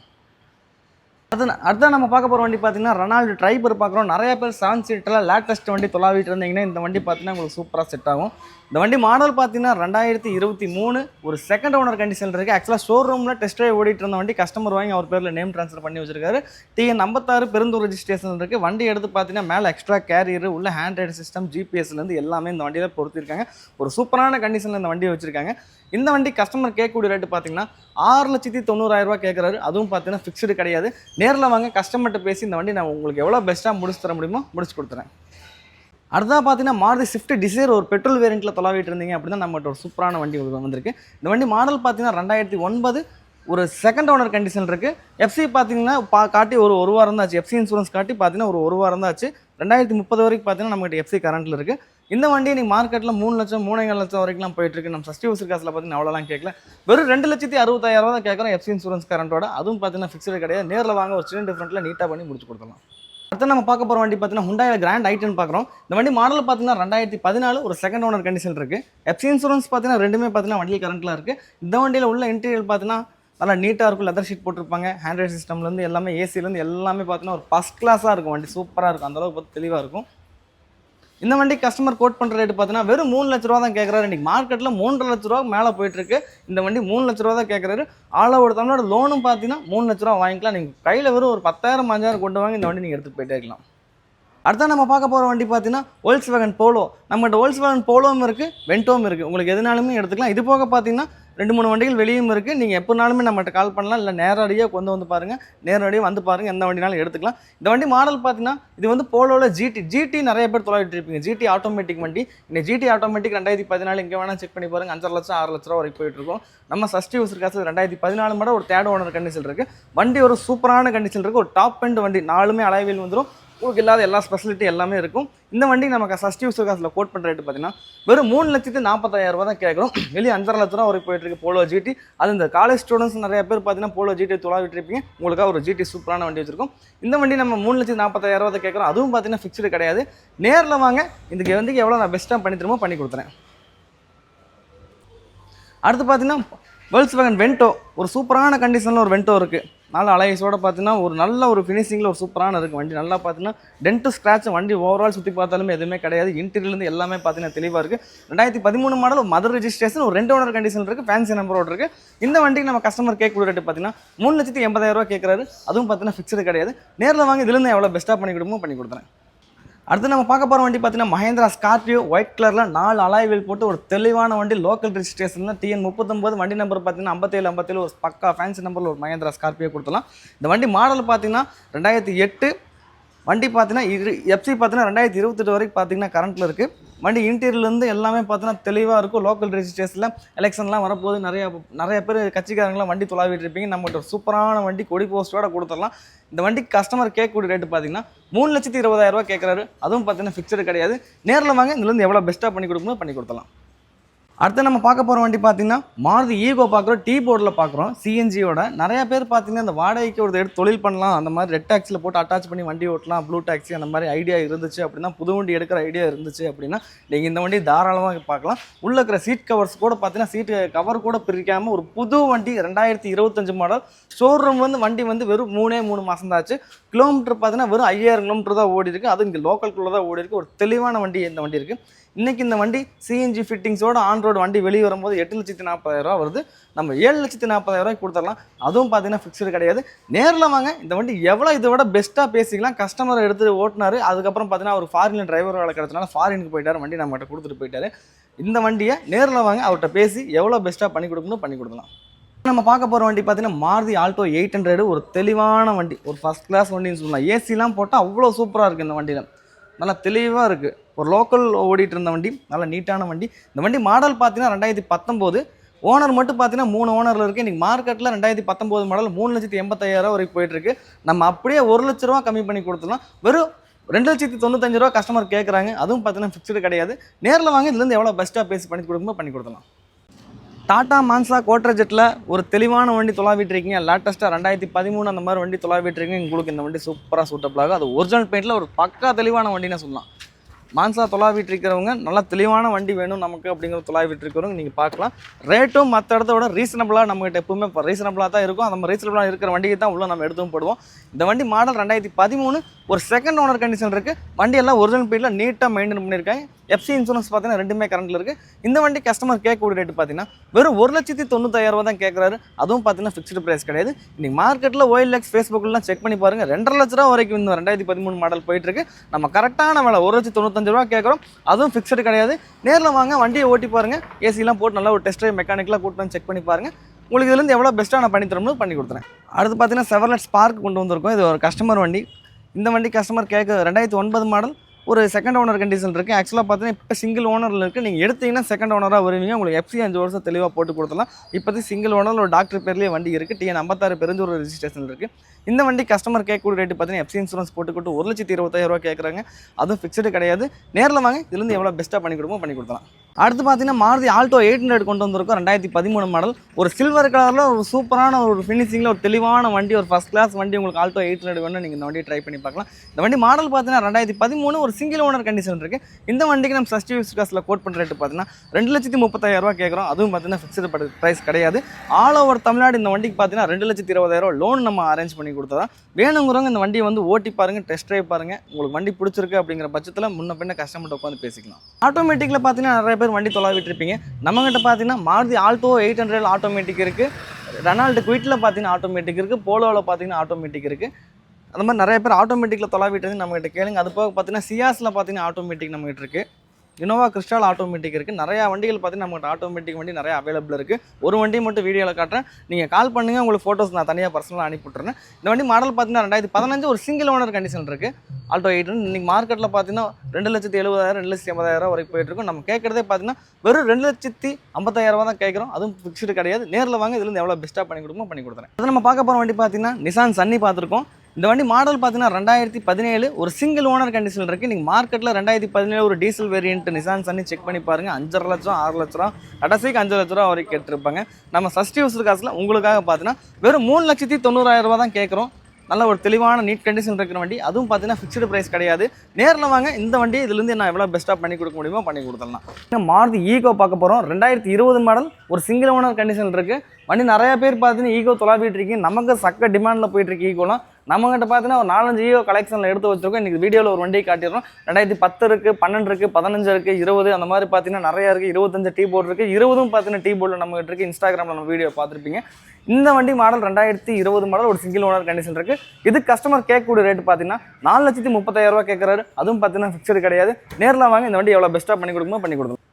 அது அடுத்த நம்ம பார்க்க போகிற வண்டி பார்த்தீங்கன்னா ரெனால்டு ட்ரைபர் பார்க்குறோம். நிறைய பேர் செவன் சீட்டில் லேட்டஸ்ட் வண்டி தொலாவிட்டு இருந்தீங்கன்னா இந்த வண்டி பார்த்தீங்கன்னா உங்களுக்கு சூப்பராக செட் ஆகும். இந்த வண்டி மாடல் பார்த்தீங்கன்னா ரெண்டாயிரத்தி இருபத்தி மூணு ஒரு செகண்ட் ஓனர் கண்டிஷன் இருக்குது ஆக்சுவலாக ஷோரூமில் டெஸ்ட் ட்ரைவ் ஓடிட்டு இருந்த வண்டி கஸ்டமர் வாங்கி அவர் பேரில் நேம் ட்ரான்ஸ்ஃபர் பண்ணி வச்சிருக்காரு. டிஎன் ஐம்பத்தாறு பெருந்தூர் ரெஜிஸ்ட்ரேஷன் இருக்குது வண்டி எடுத்து பார்த்தீங்கன்னா மேலே எக்ஸ்ட்ரா கேரியர் உள்ள ஹேண்ட்ரைட் சிஸ்டம் ஜிபிஎஸ்லேருந்து எல்லாமே இந்த வண்டியில் பொறுத்திருக்காங்க ஒரு சூப்பரான கண்டிஷனில் இந்த வண்டியை வச்சுருக்காங்க. இந்த வண்டி கஸ்டமர் கேட்கக்கூடிய ரேட்டு பார்த்தீங்கன்னா ஆறு லட்சத்தி தொண்ணூறாயிரம் கேட்குறாரு. அதுவும் பார்த்தீங்கன்னா ஃபிக்ஸ்டு கிடையாது. நேரில் வாங்க கஸ்டமர்கிட்ட பேசி இந்த வண்டி நான் உங்களுக்கு எவ்வளோ பெஸ்ட்டாக முடிச்சு தர முடியுமோ முடிச்சு கொடுத்துறேன். அடுத்ததாக பார்த்தீங்கன்னா மாருதி ஸ்விஃப்ட் டிசைர் ஒரு பெட்ரோல் வேரியண்ட்டில் தொலைவிட்டு இருந்தீங்க அப்படின்னா நம்மகிட்ட ஒரு சூப்பரான வண்டி உங்களுக்கு வந்திருக்கு. இந்த வண்டி மாடல் பார்த்தீங்கன்னா ரெண்டாயிரத்தி ஒன்பது ஒரு செகண்ட் ஓனர் கண்டிஷன் இருக்குது எஃப்சி பார்த்தீங்கன்னா பா காட்டி ஒரு ஒரு வாரம் தான் ஆச்சு. எஃப்சி இன்சூரன்ஸ் காட்டி பார்த்தீங்கன்னா ஒரு ஒரு வாரம் தான் ஆச்சு. ரெண்டாயிரத்தி முப்பது வரைக்கும் பார்த்தீங்கன்னா நம்மகிட்ட எஃப்சி கரண்ட்டில் இருக்குது இந்த வண்டி நீங்கள் மார்க்கெட்டில் மூணு லட்சம் மூணு லட்சம் வரைக்கும்லாம் போயிட்டுருக்கு நம்ம சஷ்டி யூசர் காசில் பார்த்தீங்கன்னா அவ்வளோலாம் கேட்கல. வெறும் ரெண்டு லட்சத்தி அறுபத்தாயிரம் தான் கேட்குறோம் எஃப்சி இன்சூரன்ஸ் கரண்ட்டோட அதுவும் பார்த்தீங்கன்னா ஃபிக்ஸ்டு கிடையாது. நேரில் வாங்க ஒரு சின்ன டிஃப்ரெண்ட்டில் நீட்டாக பண்ணி முடிச்சு கொடுத்துடலாம். அடுத்து நம்ம பார்க்க போகிற வண்டி பார்த்தீங்கன்னா ஹுண்டாயில் கிராண்ட் ஐட்டன் பார்க்குறோம். இந்த வண்டி மாடல் பார்த்தீங்கன்னா ரெண்டாயிரத்தி பதினாலு ஒரு செகண்ட் ஓனர் கண்டிஷன் இருக்குது எஃப்சி இன்சூரன்ஸ் பார்த்தீங்கன்னா ரெண்டுமே பார்த்தீங்கன்னா வண்டியில் கரண்ட்டில் இருக்குது இந்த வண்டியில் உள்ள இன்டீரியர் பார்த்தீங்கன்னா நல்லா நீட்டாக இருக்கும். லெதர் ஷீட் போட்டிருப்பாங்க. ஹேண்ட்ரைட் சிஸ்டம்லேருந்து எல்லாமே ஏசிலேருந்து எல்லாமே பார்த்தீங்கன்னா ஒரு ஃபஸ்ட் கிளாஸாக இருக்கும். வண்டி சூப்பராக இருக்கும். அந்தளவுக்கு பார்த்து தெளிவாக இருக்கும். இந்த வண்டி கஸ்டமர் கோட் பண்ணுற ரேட்டு பார்த்தீங்கன்னா வெறும் மூணு லட்ச ரூபா தான் கேட்குறாரு இன்றைக்கி மார்க்கெட்டில் மூன்றரை லட்ச ரூபா மேலே போயிட்டுருக்கு. இந்த வண்டி மூணு லட்ச ரூபா தான் கேட்குறாரு ஆல் ஓவர் தமிழோட லோனும் பார்த்தீங்கன்னா மூணு லட்ச ரூபா வாங்கிக்கலாம். நீங்கள் கையில் வெறும் ஒரு பத்தாயிரம் அஞ்சாயிரம் கொண்டு வாங்கி இந்த வண்டி நீங்கள் எடுத்துகிட்டு போயிட்டே இருக்கலாம். நம்ம பார்க்க போகிற வண்டி பார்த்தீங்கன்னா ஓல்ஸ் வேகன் போலோ நம்மகிட்ட ஓல்ஸ் வேகன் போலோவும் இருக்குது வென்டோவும் இருக்குது உங்களுக்கு எதுனாலுமே எடுத்துக்கலாம். இது போக பார்த்தீங்கன்னா ரெண்டு மூணு வண்டிகள் வெளியும் இருக்குது நீங்கள் எப்போனாலுமே நம்மகிட்ட கால் பண்ணலாம். இல்லை நேரடியாக கொண்டு வந்து பாருங்கள் நேரடியாக வந்து பாருங்கள் எந்த வண்டினாலும் எடுத்துக்கலாம். இந்த வண்டி மாடல் பார்த்தீங்கன்னா இது வந்து போலோவில் ஜிடி ஜிடி நிறைய பேர் தொலைவிட்டு இருப்பீங்க. ஜிடி ஆட்டோமேட்டிக் வண்டி. இந்த ஜிடி ஆட்டோமேட்டிக் ரெண்டாயிரத்தி பதினாலு இங்கே வேணால் செக் பண்ணி பாருங்கள் அஞ்சரை லட்சம் ஆறு லட்ச ரூபா வரைக்கும் போயிட்டுருக்கோம் நம்ம சஷ்டி யூஸ் காசு ரெண்டாயிரத்தி பதினாலு மட்டும் ஒரு தேர்ட் ஓனர் கண்டிஷன் இருக்குது வண்டி ஒரு சூப்பரான கண்டிஷன் இருக்குது ஒரு டாப் அண்ட் வண்டி. நாலுமே அலைவில் வந்துடும் உங்களுக்கு இல்லாத எல்லா ஸ்பெஷலிட்டி எல்லாமே இருக்கும். இந்த வண்டி நமக்கு சஸ்டி யூசர் காசில் கோட் பண்ணுற ரேட்டு பார்த்தீங்கன்னா வெறும் மூணு லட்சத்து நாற்பத்தாயிரம் ரூபா தான் கேட்குறோம் வெளியே அஞ்சரை லட்ச ரூபா வரைக்கும் போயிட்டு இருக்கு போலோ ஜிடி அது இந்த காலேஜ் ஸ்டூடெண்ட்ஸ் நிறைய பேர் பார்த்தீங்கன்னா போலோ ஜிடி துளாவிட்டு இருப்பீங்க. உங்களுக்காக ஒரு ஜிடி சூப்பரான வண்டி வச்சிருக்கோம். இந்த வண்டி நம்ம மூணு லட்சத்து நாற்பத்தாயிரம் ரூபா தான் கேட்குறோம் அதுவும் பார்த்தீங்கன்னா ஃபிக்ஸ்டு கிடையாது. நேரில் வாங்க இதுக்கு வந்து எவ்வளோ நான் பெஸ்ட்டாக பண்ணி தருமோ பண்ணி கொடுத்துறேன். அடுத்து பார்த்தீங்கன்னா வேர்ல்ஸ் வேகன் வென்டோ ஒரு சூப்பரான கண்டிஷனில் ஒரு வென்டோ இருக்குது நல்ல அலைஸோட பார்த்தீங்கன்னா ஒரு நல்ல ஒரு ஃபினிஷிங்கில் ஒரு சூப்பரான இருக்குது வண்டி. நல்லா பார்த்தீங்கன்னா டென்ட்டு ஸ்க்ராட்ச் வண்டி ஓவரால் சுற்றி பார்த்தாலுமே எதுவுமே கிடையாது. இன்டீரியர்லேருந்து எல்லாமே பார்த்தீங்கன்னா தெளிவாக இருக்குது ரெண்டாயிரத்தி பதிமூணு மாடல் மதர் ரெஜிஸ்ட்ரேஷன் ஒரு ரெண்டு ஓனர் கண்டிஷன் இருக்குது ஃபேன்சி நம்பரோட இருக்குது இந்த வண்டிக்கு நம்ம கஸ்டமர் கேட்க ரேட்டு பார்த்தீங்கன்னா மூணு லட்சத்தி எண்பதாயிரம் ரூபா கேட்குறாரு. அதுவும் பார்த்தீங்கன்னா ஃபிக்ஸ்டு கிடையாது. நேரில் வாங்கி இதுலேருந்து எவ்வளோ பெஸ்ட்டாக பண்ணி கொடுமோ பண்ணி கொடுத்துறேன். அடுத்து நம்ம பார்க்க போகிற வண்டி பார்த்தீங்கன்னா மஹேந்திரா ஸ்கார்பியோ ஒயிட் கலரில் நாலு அலாய்வில் போட்டு ஒரு தெளிவான வண்டி லோக்கல் ரிஜிஸ்ட்ரேஷனில் டிஎன் முப்பத்தொம்பது வண்டி நம்பர் பார்த்தீங்கன்னா ஐம்பத்தேழு ஐம்பத்தேழு ஒரு பக்கா ஃபேன்சி நம்பரில் ஒரு மஹேந்திரா ஸ்கார்பியோ கொடுத்தலாம் இந்த வண்டி மாடல் பார்த்தீங்கன்னா ரெண்டாயிரத்தி எட்டு வண்டி பார்த்தீங்கன்னா இரு எஃப்சி பார்த்தீங்கன்னா ரெண்டாயிரத்தி இருபத்தெட்டு வரைக்கும் பார்த்தீங்கன்னா கரண்ட்டில் இருக்குது வண்டி இன்டீரியர்லேருந்து எல்லாமே பார்த்தோன்னா தெளிவாக இருக்கும். லோக்கல் ரெஜிஸ்ட்ரேஷனில் எலெக்ஷன்லாம் வரப்போது நிறைய நிறைய பேர் கட்சிக்காரங்களாம் வண்டி தொலாவிட்டு இருப்பீங்க. நம்மகிட்ட ஒரு சூப்பரான வண்டி கொடி போஸ்ட்டோட கொடுத்துடலாம். இந்த வண்டிக்கு கஸ்டமர் கேட்கக்கூடிய ரேட்டு பார்த்தீங்கன்னா மூணு லட்சத்தி இருபதாயிரம் கேட்குறாரு. அதுவும் பார்த்தீங்கன்னா ஃபிக்ஸடு கிடையாது. நேரில் வாங்க இதுலேருந்து எவ்வளோ பெஸ்ட்டாக பண்ணி கொடுக்கணும் பண்ணி கொடுத்துடலாம். அடுத்து நம்ம பார்க்க போகிற வண்டி பார்த்தீங்கன்னா மாருதி ஈகோ பார்க்குறோம் டீ போர்டில் பார்க்குறோம். சிஎன்ஜியோட நிறைய பேர் பார்த்தீங்கன்னா இந்த வாடகைக்கு ஒரு எடுத்து தொழில் பண்ணலாம் அந்த மாதிரி ரெட் டாக்ஸில் போட்டு அட்டாச் பண்ணி வண்டி ஓட்டலாம் ப்ளூ டாக்ஸி அந்த மாதிரி ஐடியா இருந்துச்சு அப்படின்னா புது வண்டி எடுக்கிற ஐடியா இருந்துச்சு அப்படின்னா நீங்கள் இந்த வண்டி தாராளமாக பார்க்கலாம். உள்ளே இருக்கிற சீட் கவர்ஸ் கூட பார்த்தீங்கன்னா சீட்டு கவர் கூட பிரிக்காமல் ஒரு புது வண்டி ரெண்டாயிரத்தி இருபத்தஞ்சு மாடல் ஷோரூம் வந்து வண்டி வந்து வெறும் மூணே மூணு மாதம் தான் ஆச்சு கிலோமீட்டர் பார்த்தீங்கன்னா வெறும் ஐயாயிரம் கிலோமீட்டர் தான் ஓடி இருக்குது அது இங்கே லோக்கல்குள்ளே தான் ஓடி இருக்குது ஒரு தெளிவான வண்டி இந்த வண்டி இருக்குது இன்றைக்கி இந்த வண்டி சிஎன்ஜி ஃபிட்டிங்ஸோட ஆன் ரோடு வண்டி வெளியே வரும்போது எட்டு லட்சத்தி நாற்பதாயிரரூவா வருது. நம்ம ஏழு லட்சத்தி நாற்பதாயிரரூவாய்க்கு கொடுத்துடலாம். அதுவும் பார்த்தீங்கன்னா ஃபிக்ஸ்டு கிடையாது. நேரில் வாங்க. இந்த வண்டி எவ்வளோ இதை விட பெஸ்ட்டாக பேசிக்கலாம். கஸ்டமரை எடுத்துகிட்டு ஓட்டினார். அதுக்கப்புறம் பார்த்தீங்கன்னா அவர் ஃபாரின் டிரைவர் வேலை கிடச்சனால ஃபாரினுக்கு போயிட்டார். வண்டி நம்மகிட்ட கொடுத்துட்டு போயிட்டார். இந்த வண்டியை நேரில் வாங்க. அவர்கிட்ட பேசி எவ்வளோ பெஸ்ட்டாக பண்ணி கொடுக்கணும் பண்ணி கொடுக்கலாம். நம்ம பார்க்க போகிற வண்டி பார்த்தீங்கன்னா மாருதி ஆல்டோ எயிட் ஹண்ட்ரடு. ஒரு தெளிவான வண்டி. ஒரு ஃபஸ்ட் கிளாஸ் வண்டின்னு சொல்லலாம். ஏசிலாம் போட்டால் அவ்வளோ சூப்பராக இருக்குது இந்த வண்டியில். நல்லா தெளிவாக இருக்குது ஒரு லோக்கல் ஓடிட்டு இருந்த வண்டி நல்ல நீட்டான வண்டி. இந்த வண்டி மாடல் பார்த்தீங்கன்னா ரெண்டாயிரத்தி பத்தொம்போது. ஓனர் மட்டும் பார்த்தீங்கன்னா மூணு ஓனரில் இருக்குது இன்றைக்கி மார்க்கெட்டில் ரெண்டாயிரத்தி பத்தொம்போது மாடல் மூணு லட்சத்தி எண்பத்தாயிரம் வரைக்கும் போயிட்டுருக்கு. நம்ம அப்படியே ஒரு லட்ச ரூபா கம்மி பண்ணி கொடுத்துலாம் வெறும் ரெண்டு லட்சத்தி தொண்ணூத்தஞ்சு ரூபா கஸ்டமர் கேட்குறாங்க அதுவும் பார்த்தீங்கன்னா ஃபிக்ஸ்டு கிடையாது. நேரில் வாங்க இதுலேருந்து எவ்வளோ பெஸ்ட்டாக பேசி பண்ணி கொடுக்குமோ பண்ணி கொடுக்கலாம். டாட்டா மான்சா கோட்ரஜெட்டில் ஒரு தெளிவான வண்டி தொலாவிட்டு இருக்கீங்க லேட்டஸ்ட்டாக ரெண்டாயிரத்தி பதிமூணு அந்த மாதிரி வண்டி தொலாவிட்டு இருக்கீங்க உங்களுக்கு இந்த வண்டி சூப்பராக சூட்டபிள் ஆகும். அது ஒரிஜினல் பெயிண்டில் ஒரு பக்கா தெளிவான வண்டின்னு சொல்லலாம். மான்சா தொலாவிட்டு இருக்கிறவங்க நல்லா தெளிவான வண்டி வேணும் நமக்கு அப்படிங்கிற தொலாவிட்டு இருக்கிறவங்க நீங்கள் பார்க்கலாம். ரேட்டும் மற்ற இடத்த விட ரீசனபிளாக நம்மகிட்ட எப்பவுமே ரீசனபிளாக தான் இருக்கும். அந்த மாதிரி ரீசனபிளாக இருக்கிற வண்டிக்கு தான் உள்ள நம்ம எடுத்தும் போடுவோம். இந்த வண்டி மாடல் ரெண்டாயிரத்தி பதிமூணு ஒரு செகண்ட் ஓனர் கண்டிஷன் இருக்குது வண்டி எல்லாம் ஒரிஜினல் பீரியடில் நீட்டாக மெயின்டைன் பண்ணியிருக்காங்க எஃப்சி இன்சூரன்ஸ் பார்த்தீங்கன்னா ரெண்டுமே கரண்ட்டில் இருக்குது இந்த வண்டி கஸ்டமர் கேட்கக்கூடிய ரேட்டு பார்த்தீங்கன்னா வெறும் ஒரு லட்சத்தி தொண்ணூத்தாயிரம் ரூபா தான் கேட்குறாரு. அதுவும் பார்த்தீங்கன்னா ஃபிக்ஸ்டு ப்ரைஸ் கிடையாது. இன்றைக்கி மார்க்கெட்டில் ஓஎல்எக்ஸ் ஃபேஸ்புக்கெலாம் செக் பண்ணி பாருங்கள் ரெண்டரை லட்ச ரூபா வரைக்கும் இந்த ரெண்டாயிரத்தி பதிமூணு மாடல் போயிட்டுருக்கு நம்ம கரெக்டான விலை ஒரு லட்சத்தி தொண்ணூத்தஞ்சு ரூபா கேட்குறோம். அதுவும் ஃபிக்ஸ்டு கிடையாது. நேரில் வாங்க வண்டியை ஓட்டி பாருங்கள் ஏசிலாம் போட்டு நல்லா ஒரு டெஸ்ட் ட்ரைவ் மெக்கானிக்கலாக கூட்டு வந்து செக் பண்ணி பாருங்கள் உங்களுக்கு இதுலேருந்து எவ்வளோ பெஸ்ட்டாக நான் பண்ணி தரணும் பண்ணி கொடுத்துறேன். அடுத்து பார்த்தீங்கன்னா செவர்லெட் ஸ்பார்க் கொண்டு வந்திருக்கோம். இது ஒரு கஸ்டமர் வண்டி. இந்த வண்டி கஸ்டமர் கேட்க ரெண்டாயிரத்தி ஒன்பது மாடல் ஒரு செகண்ட் ஓனர் கண்டிஷன் இருக்குது ஆக்சுவலாக பார்த்தீங்கன்னா இப்போ சிங்கிள் ஓனரில் இருக்குது நீங்கள் எடுத்தீங்கன்னா செகண்ட் ஓனராக வருவீங்க. உங்களுக்கு எஃப்சி அஞ்சு வருஷம் தெளிவாக போட்டு கொடுத்துலாம் இப்போதைக்கு சிங்கிள் ஓனரில் ஒரு டாக்டர் பேர்லேயே வண்டி இருக்குது டிஎன் ஐம்பத்தாறு பெருஞ்சூர் ரெஜிஸ்ட்ரேஷன் இருக்குது இந்த வண்டி கஸ்டமர் கேட்கக்கூடிய ரேட்டு பார்த்தீங்கன்னா எஃப்சி இன்சூரன்ஸ் போட்டுக்கிட்டு ஒரு லட்சத்தி இருபத்தாயிரம் ரூபா கேட்குறாங்க. அதுவும் ஃபிக்ஸ்டு கிடையாது. நேரில் வாங்க. இதுலேருந்து எவ்வளோ பெஸ்ட்டாக பண்ணி கொடுப்போம் பண்ணி கொடுத்தலாம் அடுத்து பார்த்தீங்கன்னா மாருதி ஆல்டோ எயிட் ஹண்ட்ரட் கொண்டு வந்திருக்கோம். ரெண்டாயிரத்தி பதிமூணு மாடல் ஒரு சில்வர் கலரில் ஒரு சூப்பரான ஒரு ஃபினிஷிங்கில் ஒரு தெளிவான வண்டி ஒரு ஃபஸ்ட் கிளாஸ் வண்டி உங்களுக்கு ஆல்டோ எயிட் ஹண்ட்ரட் வேணும் நீங்கள் இந்த வண்டியை ட்ரை பண்ணி பார்க்கலாம். இந்த வண்டி மாடல் பார்த்தீங்கன்னா ரெண்டாயிரத்தி பதிமூணு ஒரு சிங்கிள் ஓனர் கண்டிஷன் இருக்குது இந்த வண்டிக்கு நம்ம சஸ்டி யூஸ் காசில் கோட் பண்ணுற ரேட்டு பார்த்தீங்கன்னா ரெண்டு லட்சத்தி முப்பத்தாயிரரூவா கேட்குறோம் அதுவும் பார்த்தீங்கன்னா ஃபிக்ஸ்டு ப்ரைஸ் கிடையாது. ஆல் ஓவர் தமிழ்நாடு இந்த வண்டிக்கு பார்த்தீங்கன்னா ரெண்டு லட்சத்தி இருபதாயிரம் லோன் நம்ம அரேஞ்ச் பண்ணி கொடுத்தா வேணுங்கிறவங்க இந்த வண்டியை வந்து ஓட்டி பாருங்கள் டெஸ்ட் ட்ரைவ் பாருங்கள் உங்களுக்கு வண்டி பிடிச்சிருக்கு அப்படிங்கிற பட்சத்தில் முன்ன பின்ன கஸ்டமர்கிட்ட உட்காந்து பேசிக்கலாம். ஆட்டோமேட்டிக்கில் பார்த்தீங்கன்னா நிறைய பேர் வண்டி தொலாவிட்டு இருப்பீங்க நம்மகிட்ட பார்த்தீங்கன்னா Maruti Alto eight hundred automatic இருக்குது ரெனால்டு குயிட்டில் பார்த்தீங்கன்னா ஆட்டோமேட்டிக் இருக்குது போலோவில் பார்த்தீங்கன்னா ஆட்டோமேட்டிக் இருக்குது அந்த மாதிரி நிறைய பேர் ஆட்டோமேட்டிக்கில் தொலாவிட்டு வந்து நம்மகிட்ட கேளுங்க. அது போக பார்த்தீங்கன்னா சியாஸில் பார்த்தீங்கன்னா ஆட்டோமேட்டிக் நம்மகிட்ட இருக்குது இனோவா கிறிஸ்டால் ஆட்டோமேட்டிக் இருக்குது நிறையா வண்டிகள் பார்த்தீங்கன்னா நம்மகிட்ட ஆட்டோமேட்டிக் வண்டி நிறைய அவைலபிள் இருக்குது ஒரு வண்டி மட்டும் வீடியோவில் காட்டுறேன். நீங்கள் கால் பண்ணுங்கள் உங்களுக்கு ஃபோட்டோஸ் நான் தனியாக பர்சனலாக அனுப்பிவிட்றேன் இந்த வண்டி மாடல் பார்த்தீங்கன்னா ரெண்டாயிரத்தி பதினஞ்சு ஒரு சிங்கிள் ஓனர் கண்டிஷன் இருக்குது ஆல்டோ எயிட் இன்னைக்கு மார்க்கெட்டில் பார்த்தீங்கன்னா ரெண்டு லட்சத்தி எழுபதாயிரம் ரெண்டு லட்சத்தி எண்பதாயிரம் வரைக்கும் போயிட்டுருக்கும் நம்ம கேட்குறதே பார்த்தீங்கன்னா வெறும் ரெண்டு லட்சத்தி ஐம்பத்தாயிரம் தான் கேட்குறோம். அதுவும் ஃபிக்ஸ்டு கிடையாது. நேரில் வாங்க இதுலேருந்து எவ்வளோ பெஸ்ட்டாக பண்ணி கொடுக்குமோ பண்ணி கொடுத்துறேன். அது நம்ம பார்க்க போகிற வண்டி பார்த்தீங்கன்னா நிசான் சன்னி பார்த்துருக்கோம். இந்த வண்டி மாடல் பார்த்தீங்கன்னா ரெண்டாயிரத்தி பதினேழு ஒரு சிங்கிள் ஓனர் கண்டிஷன் இருக்குது நீங்கள் மார்க்கெட்டில் ரெண்டாயிரத்தி பதினேழு ஒரு diesel variant Nissan Sunny check பண்ணி பாருங்கள் அஞ்சரை லட்சம் ஆறு லட்ச ரூபா கடைசிக்கு அஞ்சு லட்ச ரூபா வரைக்கும் கேட்டிருப்பாங்க. நம்ம சஸ்டி யூஸ் காசில் உங்களுக்காக பார்த்தீங்கன்னா வெறும் மூணு லட்சத்தி தொண்ணூறாயிரம் ரூபா தான் கேட்குறோம். நல்ல ஒரு தெளிவான நீட் கண்டிஷன் இருக்கிற வண்டி. அதுவும் பார்த்தீங்கன்னா ஃபிக்ஸ்டு ப்ரைஸ் கிடையாது. நேரில் வாங்க இந்த வண்டி இதுலேருந்து நான் எவ்வளோ பெஸ்ட்டாக பண்ணி கொடுக்க முடியுமோ பண்ணி கொடுத்துடலாம். இன்னும் மாருதி ஈகோ பார்க்க போகிறோம் ரெண்டாயிரத்தி இருபது மாடல் ஒரு சிங்கிள் ஓனர் கண்டிஷன் இருக்குது வண்டி நிறையா பேர் பார்த்தீங்கன்னா ஈகோ தொலாவிட்டு இருக்கீங்க. நமக்கு சக்க டிமாண்டில் போயிட்டு இருக்கு ஈகோலாம். நம்மகிட்ட பார்த்தீங்கன்னா ஒரு நாலஞ்சு ஈவோ கலெக்ஷனில் எடுத்து வச்சிருக்கோம். இன்றைக்கி வீடியோவில் ஒரு வண்டி காட்டிடுறோம். ரெண்டாயிரத்தி பத்து இருக்குது பன்னெண்டு இருக்குது பதினஞ்சு இருக்குது இருபது அந்த மாதிரி பார்த்தீங்கன்னா நிறையா இருக்குது இருபத்தஞ்சு டீ போர்டு இருக்குது இருபதும் பார்த்தீங்கன்னா டீ போர்டில் நம்மகிட்ட இருக்குது இன்ஸ்டாகிராமில் நம்ம வீடியோ பார்த்துருப்பீங்க. இந்த வண்டி மாடல் ரெண்டாயிரத்தி இருபது மாடல் ஒரு சிங்கிள் ஓனர் கண்டிஷன் இருக்குது இது கஸ்டமர் கேட்கக்கூடிய ரேட் பார்த்தீங்கன்னா நாலு லட்சத்தி முப்பத்தாயிரரூவா கேட்குறாரு. அதுவும் பார்த்தீங்கன்னா ஃபிக்ஸடு கிடையாது. நேரில் வாங்க இந்த வண்டி எவ்வளோ பெஸ்ட்டாக பண்ணி கொடுக்குமோ பண்ணி கொடுக்கலாம்.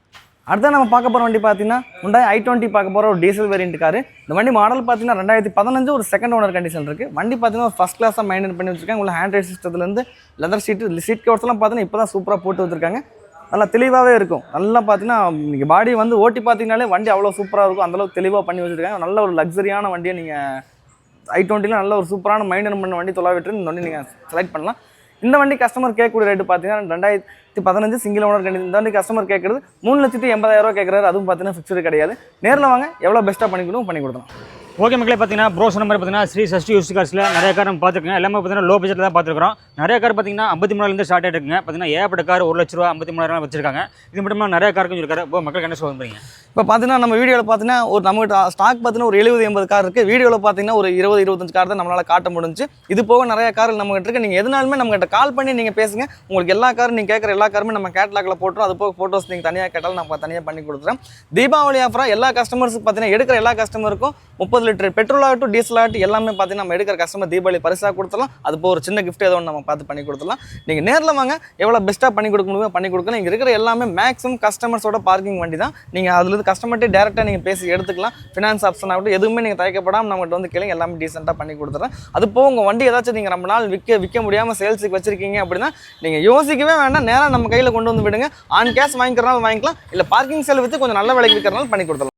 அடுத்து நம்ம பார்க்க போகிற வண்டி பார்த்தீங்கன்னா உண்டாய் ஐ டுவெண்ட்டி பார்க்க போகிற ஒரு டீசல் வேரியன்ட் காரு இந்த வண்டி மாடல் பார்த்தீங்கன்னா ரெண்டாயிரத்தி பதினஞ்சு ஒரு செகண்ட் ஓனர் கண்டிஷன் இருக்குது வண்டி பார்த்தீங்கன்னா ஒரு ஃபஸ்ட் கிளாஸாக மெயின்டைன் பண்ணி வச்சிருக்காங்க. உள்ள ஹேண்ட் ரைட் சிஸ்டத்துலேருந்து லெதர் சீட்டு சீட் கவர்ஸ்லாம் பார்த்தீங்கன்னா இப்போ தான் சூப்பராக போட்டு வச்சிருக்காங்க. நல்லா தெளிவாகவே இருக்கும். நல்லா பார்த்தீங்கன்னா நீங்கள் பாடி வந்து ஓட்டி பார்த்தீங்கனாலே வண்டி அவ்வளோ சூப்பராக இருக்கும். அந்தளவுக்கு தெளிவாக பண்ணி வச்சுருக்காங்க. நல்ல ஒரு லக்ஸரியான வண்டியை நீங்கள் ஐ டுவெண்ட்டியில் நல்ல ஒரு சூப்பரான மெயின்டைன் பண்ண வண்டி தொலைவிட்டு இந்த வண்டி நீங்கள் செலக்ட் பண்ணலாம். இந்த வண்டி கஸ்டமர் கேட்கக்கூடிய ரேட்டு பார்த்தீங்கன்னா ரெண்டாயிரத்தி பதினஞ்சு சிங்கிள் ஓனர் கண்டி இந்த கஸ்டமர் கேட்குறது மூணு லட்சத்தி எண்பதாயிரம் ரூபா கேட்குறாரு. அதுவும் பார்த்தீங்கன்னா ஃபிக்ஸ்டு கிடையாது. நேரில் வாங்க எவ்வளோ பெஸ்ட்டாக பண்ணி கொடுக்கும் பண்ணி கொடுக்கலாம். ஓகே மக்களே பார்த்தீங்கன்னா ப்ரோஸ் நம்பர் மாதிரி பார்த்தீங்கன்னா ஸ்ரீ சஷ்டி யூஸ் கார்ஸில் நிறைய கார் நம்ம பார்த்துருக்கோம். எல்லாமே பார்த்தீங்கன்னா லோ பட்ஜெட்டில் தான் பார்த்துருக்கோம் நிறைய கார் பார்த்தீங்கன்னா ஐம்பத்தி மூணுலேருந்து ஸ்டார்ட் ஆகிட்டுருங்க பார்த்தீங்கன்னா ஏகப்பட்ட கார் ஒரு லட்ச ரூபா ஐம்பத்தி மூணாயிரம் வச்சிருக்காங்க. இது மட்டும் இல்லாமல் நிறைய கார் இருக்காரு இப்போ மக்கள் என்ன சொல்லுறீங்க இப்போ பார்த்தீங்கன்னா நம்ம வீடியோவில் பார்த்தீங்கன்னா ஒரு நம்மகிட்ட ஸ்டாக் பார்த்தீங்கன்னா ஒரு எழுபது எண்பது கார் இருக்குது வீடியோவில் பார்த்தீங்கன்னா ஒரு இருபது இருபத்தஞ்சு கார் தான் நம்மளால் காட்ட முடிஞ்சு இது போக நிறைய கார் நம்மகிட்ட இருக்குது நீங்கள் எதுனாலுமே நம்மகிட்ட கால் பண்ணி நீங்கள் பேசுங்க. உங்களுக்கு எல்லா காரும் நீங்கள் கேட்குற எல்லா காருமே நம்ம கேட்லாகில் போட்டுரும் அது போக ஃபோட்டோஸ் நீங்கள் தனியாக கேட்டாலும் நம்ம தனியாக பண்ணி கொடுத்துறோம் தீபாவளி ஆஃபராக எல்லா கஸ்டமர்ஸுக்கு பார்த்தீங்கன்னா எடுக்கிற எல்லா கஸ்டமருக்கும் முப்பது லிட்டர் பெட்ரோல் ஆகட்டும் டீசல் ஆகட்டும் எல்லாமே பார்த்தீங்கன்னா நம்ம எடுக்கிற கஸ்டமர் தீபாவளி பரிசாக கொடுத்துலாம் அது போக ஒரு சின்ன கிஃப்ட் ஏதோ ஒன்று நம்ம பார்த்து பண்ணி கொடுத்துலாம் நீங்கள் நேரில் வாங்க எவ்வளோ பெஸ்ட்டாக பண்ணி கொடுக்க முடியுமோ பண்ணி கொடுக்கலாம். இங்கே இருக்கிற எல்லாமே மேக்ஸிமம் கஸ்டமர்ஸோட பார்க்கிங் வண்டி தான். நீங்கள் அதுலேருந்து கஸ்டமர்கிட்ட டேரெக்டாக நீங்கள் பேசி எடுத்துக்கலாம். ஃபினான்ஸ் ஆப்ஷன் ஆகட்டும் எதுவுமே நீங்கள் தயக்கப்படாமல் நம்மகிட்ட வந்து கேளுங்க. எல்லாமே டீசெண்டாக பண்ணி கொடுத்துறேன் அது போக உங்கள் வண்டி ஏதாச்சும் நீங்கள் ரொம்ப நாள் விற்க விற்க முடியாமல் சேல்ஸுக்கு வச்சிருக்கீங்க அப்படின்னா நீங்கள் யோசிக்கவே வேண்டாம். நேராக நம்ம கையில் கொண்டு வந்து விடுங்க. ஆன் கேஷ் வாங்கிக்கிறனால வாங்கிக்கலாம். இல்லை பார்க்கிங் செலவு வச்சு கொஞ்சம் நல்ல விலைக்கு விற்கிறனால பண்ணி கொடுத்துடலாம்.